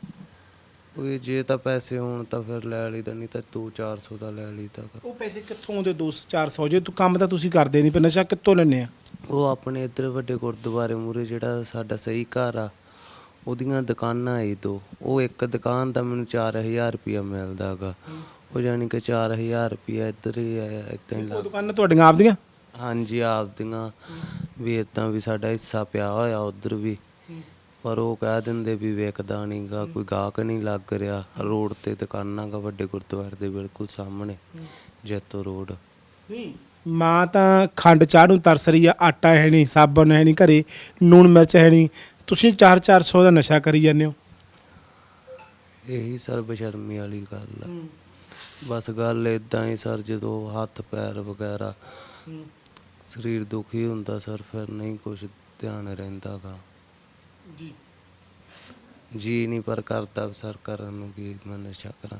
ਉਹ ਜੇ ਤਾਂ ਪੈਸੇ ਹੋਣ ਤਾਂ ਫਿਰ ਲੈ ਲਈਦਾ ਨਹੀਂ ਤਾਂ 2-400 ਦਾ ਲੈ ਲਈਦਾ। ਉਹ ਪੈਸੇ ਕਿੱਥੋਂ ਆਉਂਦੇ 200 400 ਜੇ ਤੂੰ ਕੰਮ ਤਾਂ ਤੁਸੀਂ ਕਰਦੇ ਨਹੀਂ ਪਰ ਨਸ਼ਾ ਕਿੱਥੋਂ ਲੈਨੇ ਆ? ਉਹ ਆਪਣੇ ਇੱਧਰ ਵੱਡੇ ਗੁਰਦੁਆਰੇ ਮੂਰੇ ਜਿਹੜਾ ਸਾਡਾ ਸਹੀ ਘਰ ਆ ਉਹਦੀਆਂ ਦੁਕਾਨਾਂ ਏ ਦੋ। ਉਹ ਇੱਕ ਦੁਕਾਨ ਦਾ ਮੈਨੂੰ 4000 ਰੁਪਇਆ ਮਿਲਦਾਗਾ ਉਹ ਯਾਨੀ ਕਿ 4000 ਰੁਪਇਆ ਇੱਧਰ ਹੀ ਆਇਆ ਇਦਾਂ ਹੀ ਉਹ ਦੁਕਾਨਾਂ ਤੁਹਾਡੀਆਂ ਆਪਦੀਆਂ? ਹਾਂਜੀ ਆਪਦੀਆਂ। ਵੀ ਇਦਾਂ ਵੀ ਸਾਡਾ ਹਿੱਸਾ ਪਿਆ ਹੋਇਆ ਉਧਰ ਵੀ। ਪਰ ਉਹ ਕਹਿ ਦਿੰਦੇ ਵੀ ਵੇਖਦਾ ਨਹੀਂਗਾ ਕੋਈ ਗਾਹਕ ਨਹੀਂ ਲੱਗ ਰਿਹਾ। ਰੋਡ ਤੇ ਦੁਕਾਨਾਂ ਗਾ ਵੱਡੇ ਗੁਰਦੁਆਰੇ ਦੇ ਬਿਲਕੁਲ ਸਾਹਮਣੇ ਜੈਤੋ ਰੋਡ। ਮਾਂ ਤਾਂ ਖੰਡ ਚਾਹ ਨੂੰ ਤਰਸ ਰਹੀ ਆ ਆਟਾ ਹੈ ਨਹੀਂ ਸਾਬਣ ਹੈ ਨਹੀਂ ਘਰੇ ਨੂਣ ਮਿਰਚ ਹੈ ਨਹੀਂ ਤੁਸੀਂ 4-400 ਦਾ ਨਸ਼ਾ ਕਰੀ ਜਾਂਦੇ ਹੋ। ਇਹੀ ਸਰ ਬਸ਼ਰਮੀ ਵਾਲੀ ਗੱਲ ਆ। ਬਸ ਗੱਲ ਇਦਾਂ ਹੀ ਸਰ ਜਦੋਂ ਹੱਥ ਪੈਰ ਵਗੈਰਾ ਸਰੀਰ ਦੁਖੀ ਹੁੰਦਾ ਸਰ ਫਿਰ ਨਹੀਂ ਕੁਝ ਧਿਆਨ ਰਹਿੰਦਾਗਾ। ਜੀ। ਜੀ ਨਹੀਂ ਪਰ ਕਰਦਾ ਸਰ ਕਰਨ ਨੂੰ ਵੀ ਮੈਂ ਨਸ਼ਾ ਕਰਾਂ।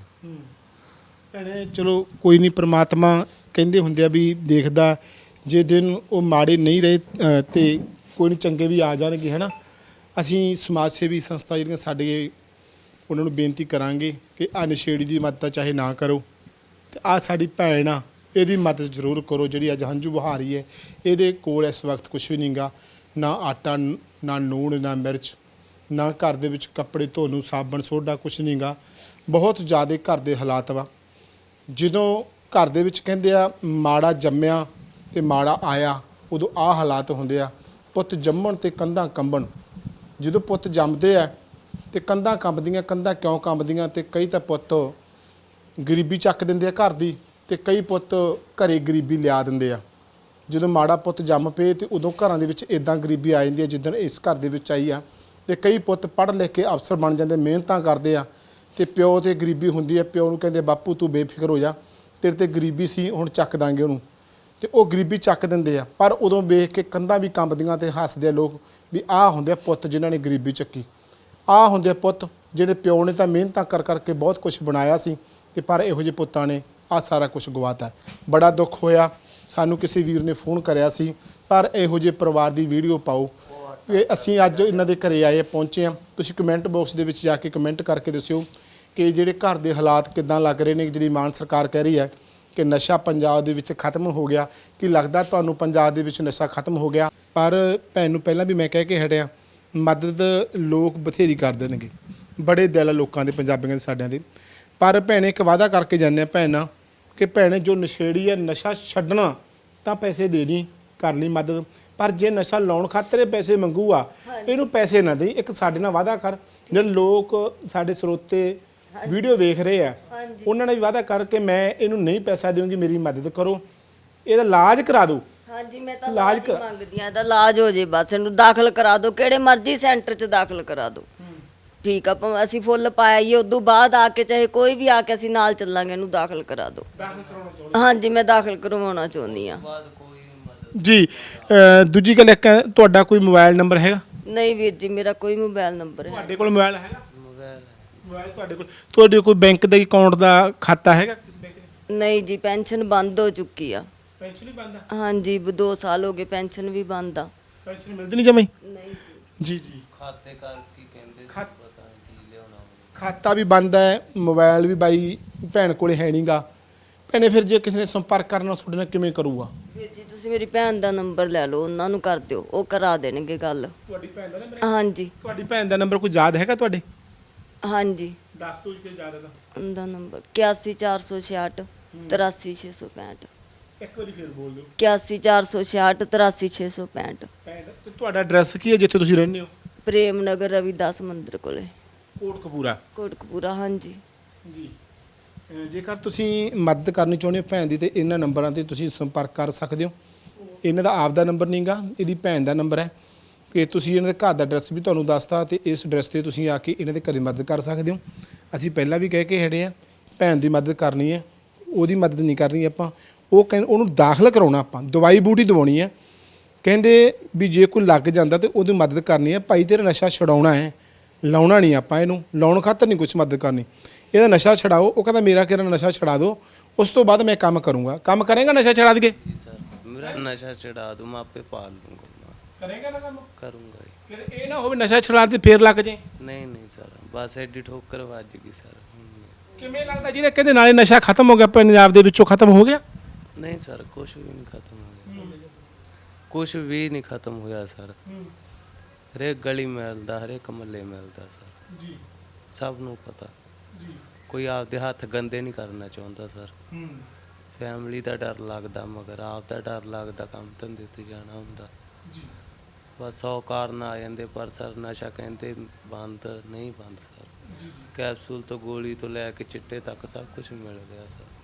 ਭੈਣੇ ਚਲੋ ਕੋਈ ਨਹੀਂ ਪ੍ਰਮਾਤਮਾ ਕਹਿੰਦੇ ਹੁੰਦੇ ਆ ਵੀ ਦੇਖਦਾ ਜੇ ਦਿਨ ਉਹ ਮਾੜੇ ਨਹੀਂ ਰਹੇ ਅ, ਤੇ ਕੋਈ ਨਹੀਂ ਚੰਗੇ ਵੀ ਆ ਜਾਣਗੇ ਹੈਨਾ? ਅਸੀਂ ਸਮਾਜ ਸੇਵੀ ਸੰਸਥਾ ਜਿਹੜੀਆਂ ਸਾਡੇ ਉਹਨਾਂ ਨੂੰ ਬੇਨਤੀ ਕਰਾਂਗੇ ਕਿ ਆ ਨਸ਼ੇੜੀ ਦੀ ਮਦਦ ਚਾਹੇ ਨਾ ਕਰੋ ਤੇ ਆ ਸਾਡੀ ਭੈਣ ਆ, ਇਹਦੀ ਮਦਦ ਜ਼ਰੂਰ ਕਰੋ, ਜਿਹੜੀ ਅੱਜ ਹੰਝੂ ਬਹਾਰੀ ਹੈ, ਇਹਦੇ ਕੋਲ ਇਸ ਵਕਤ ਕੁਝ ਵੀ ਨਹੀਂਗਾ, ਨਾ ਆਟਾ, ਨਾ ਨੂਣ ਨਾ ਮਿਰਚ, ਨਾ ਘਰ ਦੇ ਵਿੱਚ ਕੱਪੜੇ ਧੋਣ ਨੂੰ ਸਾਬਣ, ਸੋਡਾ ਕੁਝ ਨਹੀਂਗਾ। ਬਹੁਤ ਜ਼ਿਆਦਾ ਘਰ ਦੇ ਹਾਲਾਤ ਵਾ। ਜਦੋਂ ਘਰ ਦੇ ਵਿੱਚ ਕਹਿੰਦੇ ਆ, ਮਾੜਾ ਜੰਮਿਆ ਤੇ ਮਾੜਾ ਆਇਆ, ਉਦੋਂ ਆ ਹਾਲਾਤ ਹੁੰਦੇ ਆ। ਪੁੱਤ ਜੰਮਣ ਤੇ ਕੰਧਾਂ ਕੰਬਣ ਜਦੋਂ ਪੁੱਤ ਜੰਮਦੇ ਆ ਤੇ ਕੰਧਾਂ ਕੰਬਦੀਆਂ, ਕੰਧਾਂ ਕਿਉਂ ਕੰਬਦੀਆਂ ਤੇ ਕਈ ਤਾਂ ਪੁੱਤ ਗਰੀਬੀ ਚੱਕ ਦਿੰਦੇ ਆ ਘਰ ਦੀ ਤੇ ਕਈ ਪੁੱਤ ਘਰੇ ਗਰੀਬੀ ਲਿਆ ਦਿੰਦੇ ਆ। ਜਦੋਂ ਮਾੜਾ ਪੁੱਤ ਜੰਮ ਪਏ ਤੇ ਉਦੋਂ ਘਰਾਂ ਦੇ ਵਿੱਚ ਇਦਾਂ ਗਰੀਬੀ ਆ ਜਾਂਦੀ ਹੈ ਜਿੱਦਣ ਇਸ ਘਰ ਦੇ ਵਿੱਚ ਆਈ ਆ। ਤੇ ਕਈ ਪੁੱਤ ਪੜ੍ਹ ਲਿਖ ਕੇ ਅਫਸਰ ਬਣ ਜਾਂਦੇ, ਮਿਹਨਤਾਂ ਕਰਦੇ ਆ ਤੇ ਪਿਓ ਤੇ ਗਰੀਬੀ ਹੁੰਦੀ ਹੈ ਪਿਓ ਨੂੰ ਕਹਿੰਦੇ, ਬਾਪੂ ਤੂੰ ਬੇਫਿਕਰ ਹੋ ਜਾ, ਤੇਰੇ ਤੇ ਗਰੀਬੀ ਸੀ, ਹੁਣ ਚੱਕ ਦਾਂਗੇ ਉਹਨੂੰ। ਤੇ ਉਹ ਗਰੀਬੀ ਚੱਕ ਦਿੰਦੇ ਆ। ਪਰ ਉਦੋਂ ਵੇਖ ਕੇ ਕੰਧਾਂ ਵੀ ਕੰਬਦੀਆਂ ਤੇ ਹੱਸਦੇ ਆ ਲੋਕ ਵੀ ਆਹ ਹੁੰਦੇ ਆ ਪੁੱਤ ਜਿਨ੍ਹਾਂ ਨੇ ਗਰੀਬੀ ਚੱਕੀ। ਆਹ ਹੁੰਦੇ ਆ ਪੁੱਤ ਜਿਹੜੇ ਪਿਓ ਨੇ ਤਾਂ ਮਿਹਨਤਾਂ ਕਰ ਕਰਕੇ ਬਹੁਤ ਕੁਝ ਬਣਾਇਆ ਸੀ ਤੇ ਪਰ ਇਹੋ ਜਿਹੇ ਪੁੱਤਾਂ ਨੇ ਆ ਸਾਰਾ ਕੁਝ ਗਵਾਤਾ। ਬੜਾ ਦੁੱਖ ਹੋਇਆ। ਸਾਨੂੰ ਕਿਸੇ ਵੀਰ ਨੇ ਫੋਨ ਕਰਿਆ ਸੀ, ਪਰ ਇਹੋ ਜਿਹੇ ਪਰਿਵਾਰ ਦੀ ਵੀਡੀਓ ਪਾਓ। ਇਹ ਅਸੀਂ ਅੱਜ ਇਹਨਾਂ ਦੇ ਘਰੇ ਆਏ, ਪਹੁੰਚੇ ਆ ਤੁਸੀਂ ਕਮੈਂਟ ਬਾਕਸ ਦੇ ਵਿੱਚ ਜਾ ਕੇ ਕਮੈਂਟ ਕਰਕੇ ਦੱਸਿਓ ਕਿ ਜਿਹੜੇ ਘਰ ਦੇ ਹਾਲਾਤ ਕਿੱਦਾਂ ਲੱਗ ਰਹੇ ਨੇ, ਜਿਹੜੀ ਮਾਨ ਸਰਕਾਰ ਕਹਿ ਰਹੀ ਹੈ ਕਿ ਨਸ਼ਾ ਪੰਜਾਬ ਦੇ ਵਿੱਚ ਖਤਮ ਹੋ ਗਿਆ। ਕਿ ਲੱਗਦਾ ਤੁਹਾਨੂੰ ਪੰਜਾਬ ਦੇ ਵਿੱਚ ਨਸ਼ਾ ਖਤਮ ਹੋ ਗਿਆ? ਪਰ ਭੈਣ ਨੂੰ ਪਹਿਲਾਂ ਵੀ ਮੈਂ ਕਹਿ ਕੇ ਹਟਿਆ ਮਦਦ ਲੋਕ ਬਥੇਰੀ ਕਰ ਦੇਣਗੇ। ਬੜੇ ਦਿਲ ਲੋਕਾਂ ਦੇ ਪੰਜਾਬੀਆਂ ਦੇ ਸਾਡਿਆਂ ਦੇ। ਪਰ ਭੈਣੇ ਇੱਕ ਵਾਅਦਾ ਕਰਕੇ ਜਾਂਦੇ ਆ ਭੈਣਾਂ ਕਿ ਭੈਣੇ ਜੋ ਨਸ਼ੇੜੀ ਹੈ ਨਸ਼ਾ ਛੱਡਣਾ ਤਾਂ ਪੈਸੇ ਦੇ ਦੀ ਕਰ ਲਈ ਮਦਦ। ਪਰ ਜੇ ਨਸ਼ਾ ਲਾਉਣ ਖਾਤਰ ਪੈਸੇ ਮੰਗੂਗਾ ਇਹਨੂੰ ਪੈਸੇ ਨਾ ਦੇਈ ਇੱਕ ਸਾਡੇ ਨਾਲ ਵਾਅਦਾ ਕਰ। ਜਿਹੜੇ ਲੋਕ ਸਾਡੇ ਸਰੋਤੇ ਵੀਡੀਓ ਵੇਖ ਰਹੇ ਆ। ਉਹਨਾਂ ਨੇ ਵੀ ਵਾਅਦਾ ਕਰਕੇ ਮੈਂ ਇਹਨੂੰ ਨਹੀਂ ਪੈਸਾ ਦੇਵਾਂਗੀ ਮੇਰੀ ਮਦਦ ਕਰੋ। ਇਹਦਾ ਇਲਾਜ ਕਰਾ ਦਿਓ। ਹਾਂਜੀ ਮੈਂ ਤਾਂ ਇਲਾਜ ਇਲਾਜ ਹੀ ਮੰਗਦੀ ਆ ਇਹਦਾ ਇਲਾਜ ਹੋ ਜੇ ਬਸ ਇਹਨੂੰ ਦਾਖਲ ਕਰਾ ਦਿਓ ਕਿਹੜੇ ਮਰਜ਼ੀ ਸੈਂਟਰ 'ਚ ਦਾਖਲ ਕਰਾ ਦਿਓ। ਠੀਕ ਆ ਭਾਵੇਂ ਅਸੀਂ ਫੁੱਲ ਪਾਇਆ ਹੀ ਉਦੋਂ ਬਾਅਦ ਆ ਕੇ ਚਾਹੇ ਕੋਈ ਵੀ ਆ ਕੇ ਅਸੀਂ ਨਾਲ ਚੱਲਾਂਗੇ ਇਹਨੂੰ ਦਾਖਲ ਕਰਾ ਦਿਓ। ਹਾਂਜੀ ਮੈਂ ਦਾਖਲ ਕਰਵਾਉਣਾ ਚਾਹੁੰਦੀ ਆ ਜੀ ਅ, ਦੂਜੀ ਗੱਲ ਇੱਕ ਹੈ, ਤੁਹਾਡਾ ਕੋਈ ਮੋਬਾਈਲ ਨੰਬਰ ਹੈਗਾ? ਨਹੀਂ ਵੀਰ ਜੀ ਮੇਰਾ ਕੋਈ ਮੋਬਾਈਲ ਨੰਬਰ ਹੈ। ਤੁਹਾਡੇ ਕੋਲ ਮੋਬਾਈਲ ਹੈਗਾ? ਮੋਬਾਈਲ ਤੁਹਾਡੇ ਕੋਲ? ਤੁਹਾਡੇ ਕੋਈ ਬੈਂਕ ਦਾ ਅਕਾਊਂਟ ਦਾ ਖਾਤਾ ਹੈਗਾ ਕਿਸ ਬੈਂਕ ਦੇ? ਨਹੀਂ ਜੀ ਪੈਨਸ਼ਨ ਬੰਦ ਹੋ ਚੁੱਕੀ ਆ। ਪੈਨਸ਼ਨ ਨਹੀਂ ਬੰਦਾ ਹਾਂਜੀ 2 ਸਾਲ ਹੋ ਗਏ ਪੈਨਸ਼ਨ ਵੀ ਬੰਦ ਆ। ਪੈਨਸ਼ਨ ਮਿਲਦੀ ਨਹੀਂ ਜਮਾਈ? ਨਹੀਂ ਜੀ। ਜੀ ਖਾਤੇ ਕਰ ਕੀ ਕਹਿੰਦੇ ਖਾਤ- ਪਤਾ ਨਹੀਂ ਕੀ ਲਿਆਉਣਾ ਹੋਵੇ। ਖਾਤਾ ਵੀ ਬੰਦ ਹੈ ਮੋਬਾਈਲ ਵੀ ਬਾਈ ਭੈਣ ਕੋਲੇ ਹੈ ਨਹੀਂਗਾ ਭੈਣੇ ਫਿਰ ਜੇ ਕਿਸੇ ਨੇ ਸੰਪਰਕ ਕਰਨਾ ਤੁਹਾਡੇ ਨਾਲ ਕਿਵੇਂ ਕਰੂਗਾ? ਵੀਰ ਜੀ ਤੁਸੀਂ ਮੇਰੀ ਭੈਣ ਦਾ ਨੰਬਰ ਲੈ ਲਓ ਉਹਨਾਂ ਨੂੰ ਕਰ ਦਿਓ ਉਹ ਕਰਾ ਦੇਣਗੇ ਗੱਲ। ਤੁਹਾਡੀ ਭੈਣ ਦਾ ਨੰਬਰ ਹਾਂਜੀ। ਤੁਹਾਡੀ ਭੈਣ ਦਾ ਨੰਬਰ ਕੋਈ ਯਾਦ ਹੈਗਾ ਤੁਹਾਡੇ? ਹਾਂਜੀ। ਦੱਸ ਦੋ ਜੇ ਯਾਦ ਹੈਗਾ ਉਹਦਾ ਨੰਬਰ 81466 83665 ਇੱਕ ਵਾਰੀ ਫਿਰ ਬੋਲ ਦਿਓ। 81466 83665 ਭੈਣ ਦਾ ਤੇ ਤੁਹਾਡਾ ਐਡਰੈਸ ਕੀ ਹੈ ਜਿੱਥੇ ਤੁਸੀਂ ਰਹਿੰਦੇ ਹੋ? ਪ੍ਰੇਮ ਨਗਰ ਰਵਿਦਾਸ ਮੰਦਿਰ ਕੋਲੇ। ਕੋਟਕਪੂਰਾ। ਕੋਟਕਪੂਰਾ ਹਾਂਜੀ। ਜੀ। ਅਹ ਜੇਕਰ ਤੁਸੀਂ ਮਦਦ ਕਰਨੀ ਚਾਹੁੰਦੇ ਹੋ ਭੈਣ ਦੀ ਤੇ ਇਹਨਾਂ ਨੰਬਰਾਂ ਤੇ ਤੁਸੀਂ ਸੰਪਰਕ ਕਰ ਸਕਦੇ ਹੋ। ਇਹਨਾਂ ਦਾ ਆਪ ਦਾ ਨੰਬਰ ਨਹੀਂਗਾ ਇਹਦੀ ਭੈਣ ਦਾ ਨੰਬਰ ਹੈ। ਕਿ ਤੁਸੀਂ ਇਹਨਾਂ ਦੇ ਘਰ ਦਾ ਐਡਰੈਸ ਵੀ ਤੁਹਾਨੂੰ ਦੱਸਤਾ ਤੇ ਇਸ ਐਡਰੈਸ ਤੇ ਤੁਸੀਂ ਆ ਕੇ ਇਹਨਾਂ ਦੇ ਘਰੇ ਮਦਦ ਕਰ ਸਕਦੇ ਹੋ। ਅਸੀਂ ਪਹਿਲਾਂ ਵੀ ਕਹਿ ਕੇ ਹਟੇ ਆ ਭੈਣ ਦੀ ਮਦਦ ਕਰਨੀ ਹੈ, ਉਹਦੀ ਮਦਦ ਨਹੀਂ ਕਰਨੀ ਆਪਾਂ। ਉਹ ਕਹਿੰਦੇ ਉਹਨੂੰ ਦਾਖਲ ਕਰਾਉਣਾ ਆਪਾਂ, ਦਵਾਈ ਬੂਟੀ ਦਵਾਉਣੀ ਹੈ। ਕਹਿੰਦੇ ਵੀ ਜੇ ਕੋਈ ਲੱਗ ਜਾਂਦਾ ਤੇ ਉਹਦੀ ਮਦਦ ਕਰਨੀ ਹੈ, ਭਾਈ ਤੇਰਾ ਨਸ਼ਾ ਛਡਾਉਣਾ ਹੈ, ਲਾਉਣਾ ਨਹੀਂ ਆਪਾਂ ਇਹਨੂੰ, ਲਾਉਣ ਖਾਤਰ ਨਹੀਂ ਕੁਝ ਮਦਦ ਕਰਨੀ। ਇਹਦਾ ਨਸ਼ਾ ਛਡਾਓ, ਉਹ ਕਹਿੰਦਾ ਮੇਰਾ ਕਿਹੜਾ ਨਸ਼ਾ ਛਡਾ ਦਿਓ, ਉਸ ਤੋਂ ਬਾਅਦ ਮੈਂ ਕੰਮ ਕਰੂੰਗਾ। ਕੰਮ ਕਰੇਗਾ ਨਸ਼ਾ ਛਡਾ ਦਈਏ? ਜੀ ਸਰ, ਮੇਰਾ ਨਸ਼ਾ ਛਡਾ ਦੂੰ ਮੈਂ ਆਪੇ ਪਾਲ ਲੂੰਗਾ ਕਰੇਗਾ ਨਾ ਕੰਮ? ਕਰੂੰਗਾ ਜੀ। ਕਿਤੇ ਇਹ ਨਾ ਹੋਵੇ ਨਸ਼ਾ ਛਡਾ ਤੇ ਫੇਰ ਲੱਗ ਜੇ। ਨਹੀਂ ਨਹੀਂ ਸਰ ਬਸ ਐਡੀ ਠੋਕਰ ਵੱਜ ਗਈ ਸਰ ਹੁਣ ਨਹੀਂ। ਕਿਵੇਂ ਲੱਗਦਾ ਜਿਹੜੇ ਕਹਿੰਦੇ ਨਾਲੇ ਨਸ਼ਾ ਖਤਮ ਹੋ ਗਿਆ ਪੰਜਾਬ ਦੇ ਵਿੱਚੋਂ ਖਤਮ ਹੋ ਗਿਆ? ਨਹੀਂ ਸਰ ਕੁਝ ਵੀ ਨਹੀਂ ਖਤਮ ਹੋਇਆ ਕੁਝ ਵੀ ਨਹੀਂ ਖਤਮ ਹੋਇਆ ਸਰ। ਹਰੇਕ ਗਲੀ ਮਿਲਦਾ ਹਰੇਕ ਮੱਲੇ ਮਿਲਦਾ ਸਰ। ਜੀ। ਸਭ ਨੂੰ ਪਤਾ। ਜੀ। ਕੋਈ ਆਪਦੇ ਹੱਥ ਗੰਦੇ ਨਹੀਂ ਕਰਨਾ ਚਾਹੁੰਦਾ ਸਰ। ਹੂੰ। ਫੈਮਿਲੀ ਦਾ ਡਰ ਲੱਗਦਾ ਮਗਰ ਆਪ ਦਾ ਡਰ ਲੱਗਦਾ ਕੰਮ ਧੰਦੇ ਤੇ ਜਾਣਾ ਹੁੰਦਾ। ਜੀ। ਬਸ ਸੌ ਕਾਰਨ ਆ ਜਾਂਦੇ ਪਰ ਸਰ ਨਸ਼ਾ ਕਹਿੰਦੇ ਬੰਦ ਨਹੀਂ ਬੰਦ ਸਰ। ਕੈਪਸੂਲ ਤੋਂ ਗੋਲੀ ਤੋਂ ਲੈ ਕੇ ਚਿੱਟੇ ਤੱਕ ਸਭ ਕੁਝ ਮਿਲ ਰਿਹਾ ਸਰ।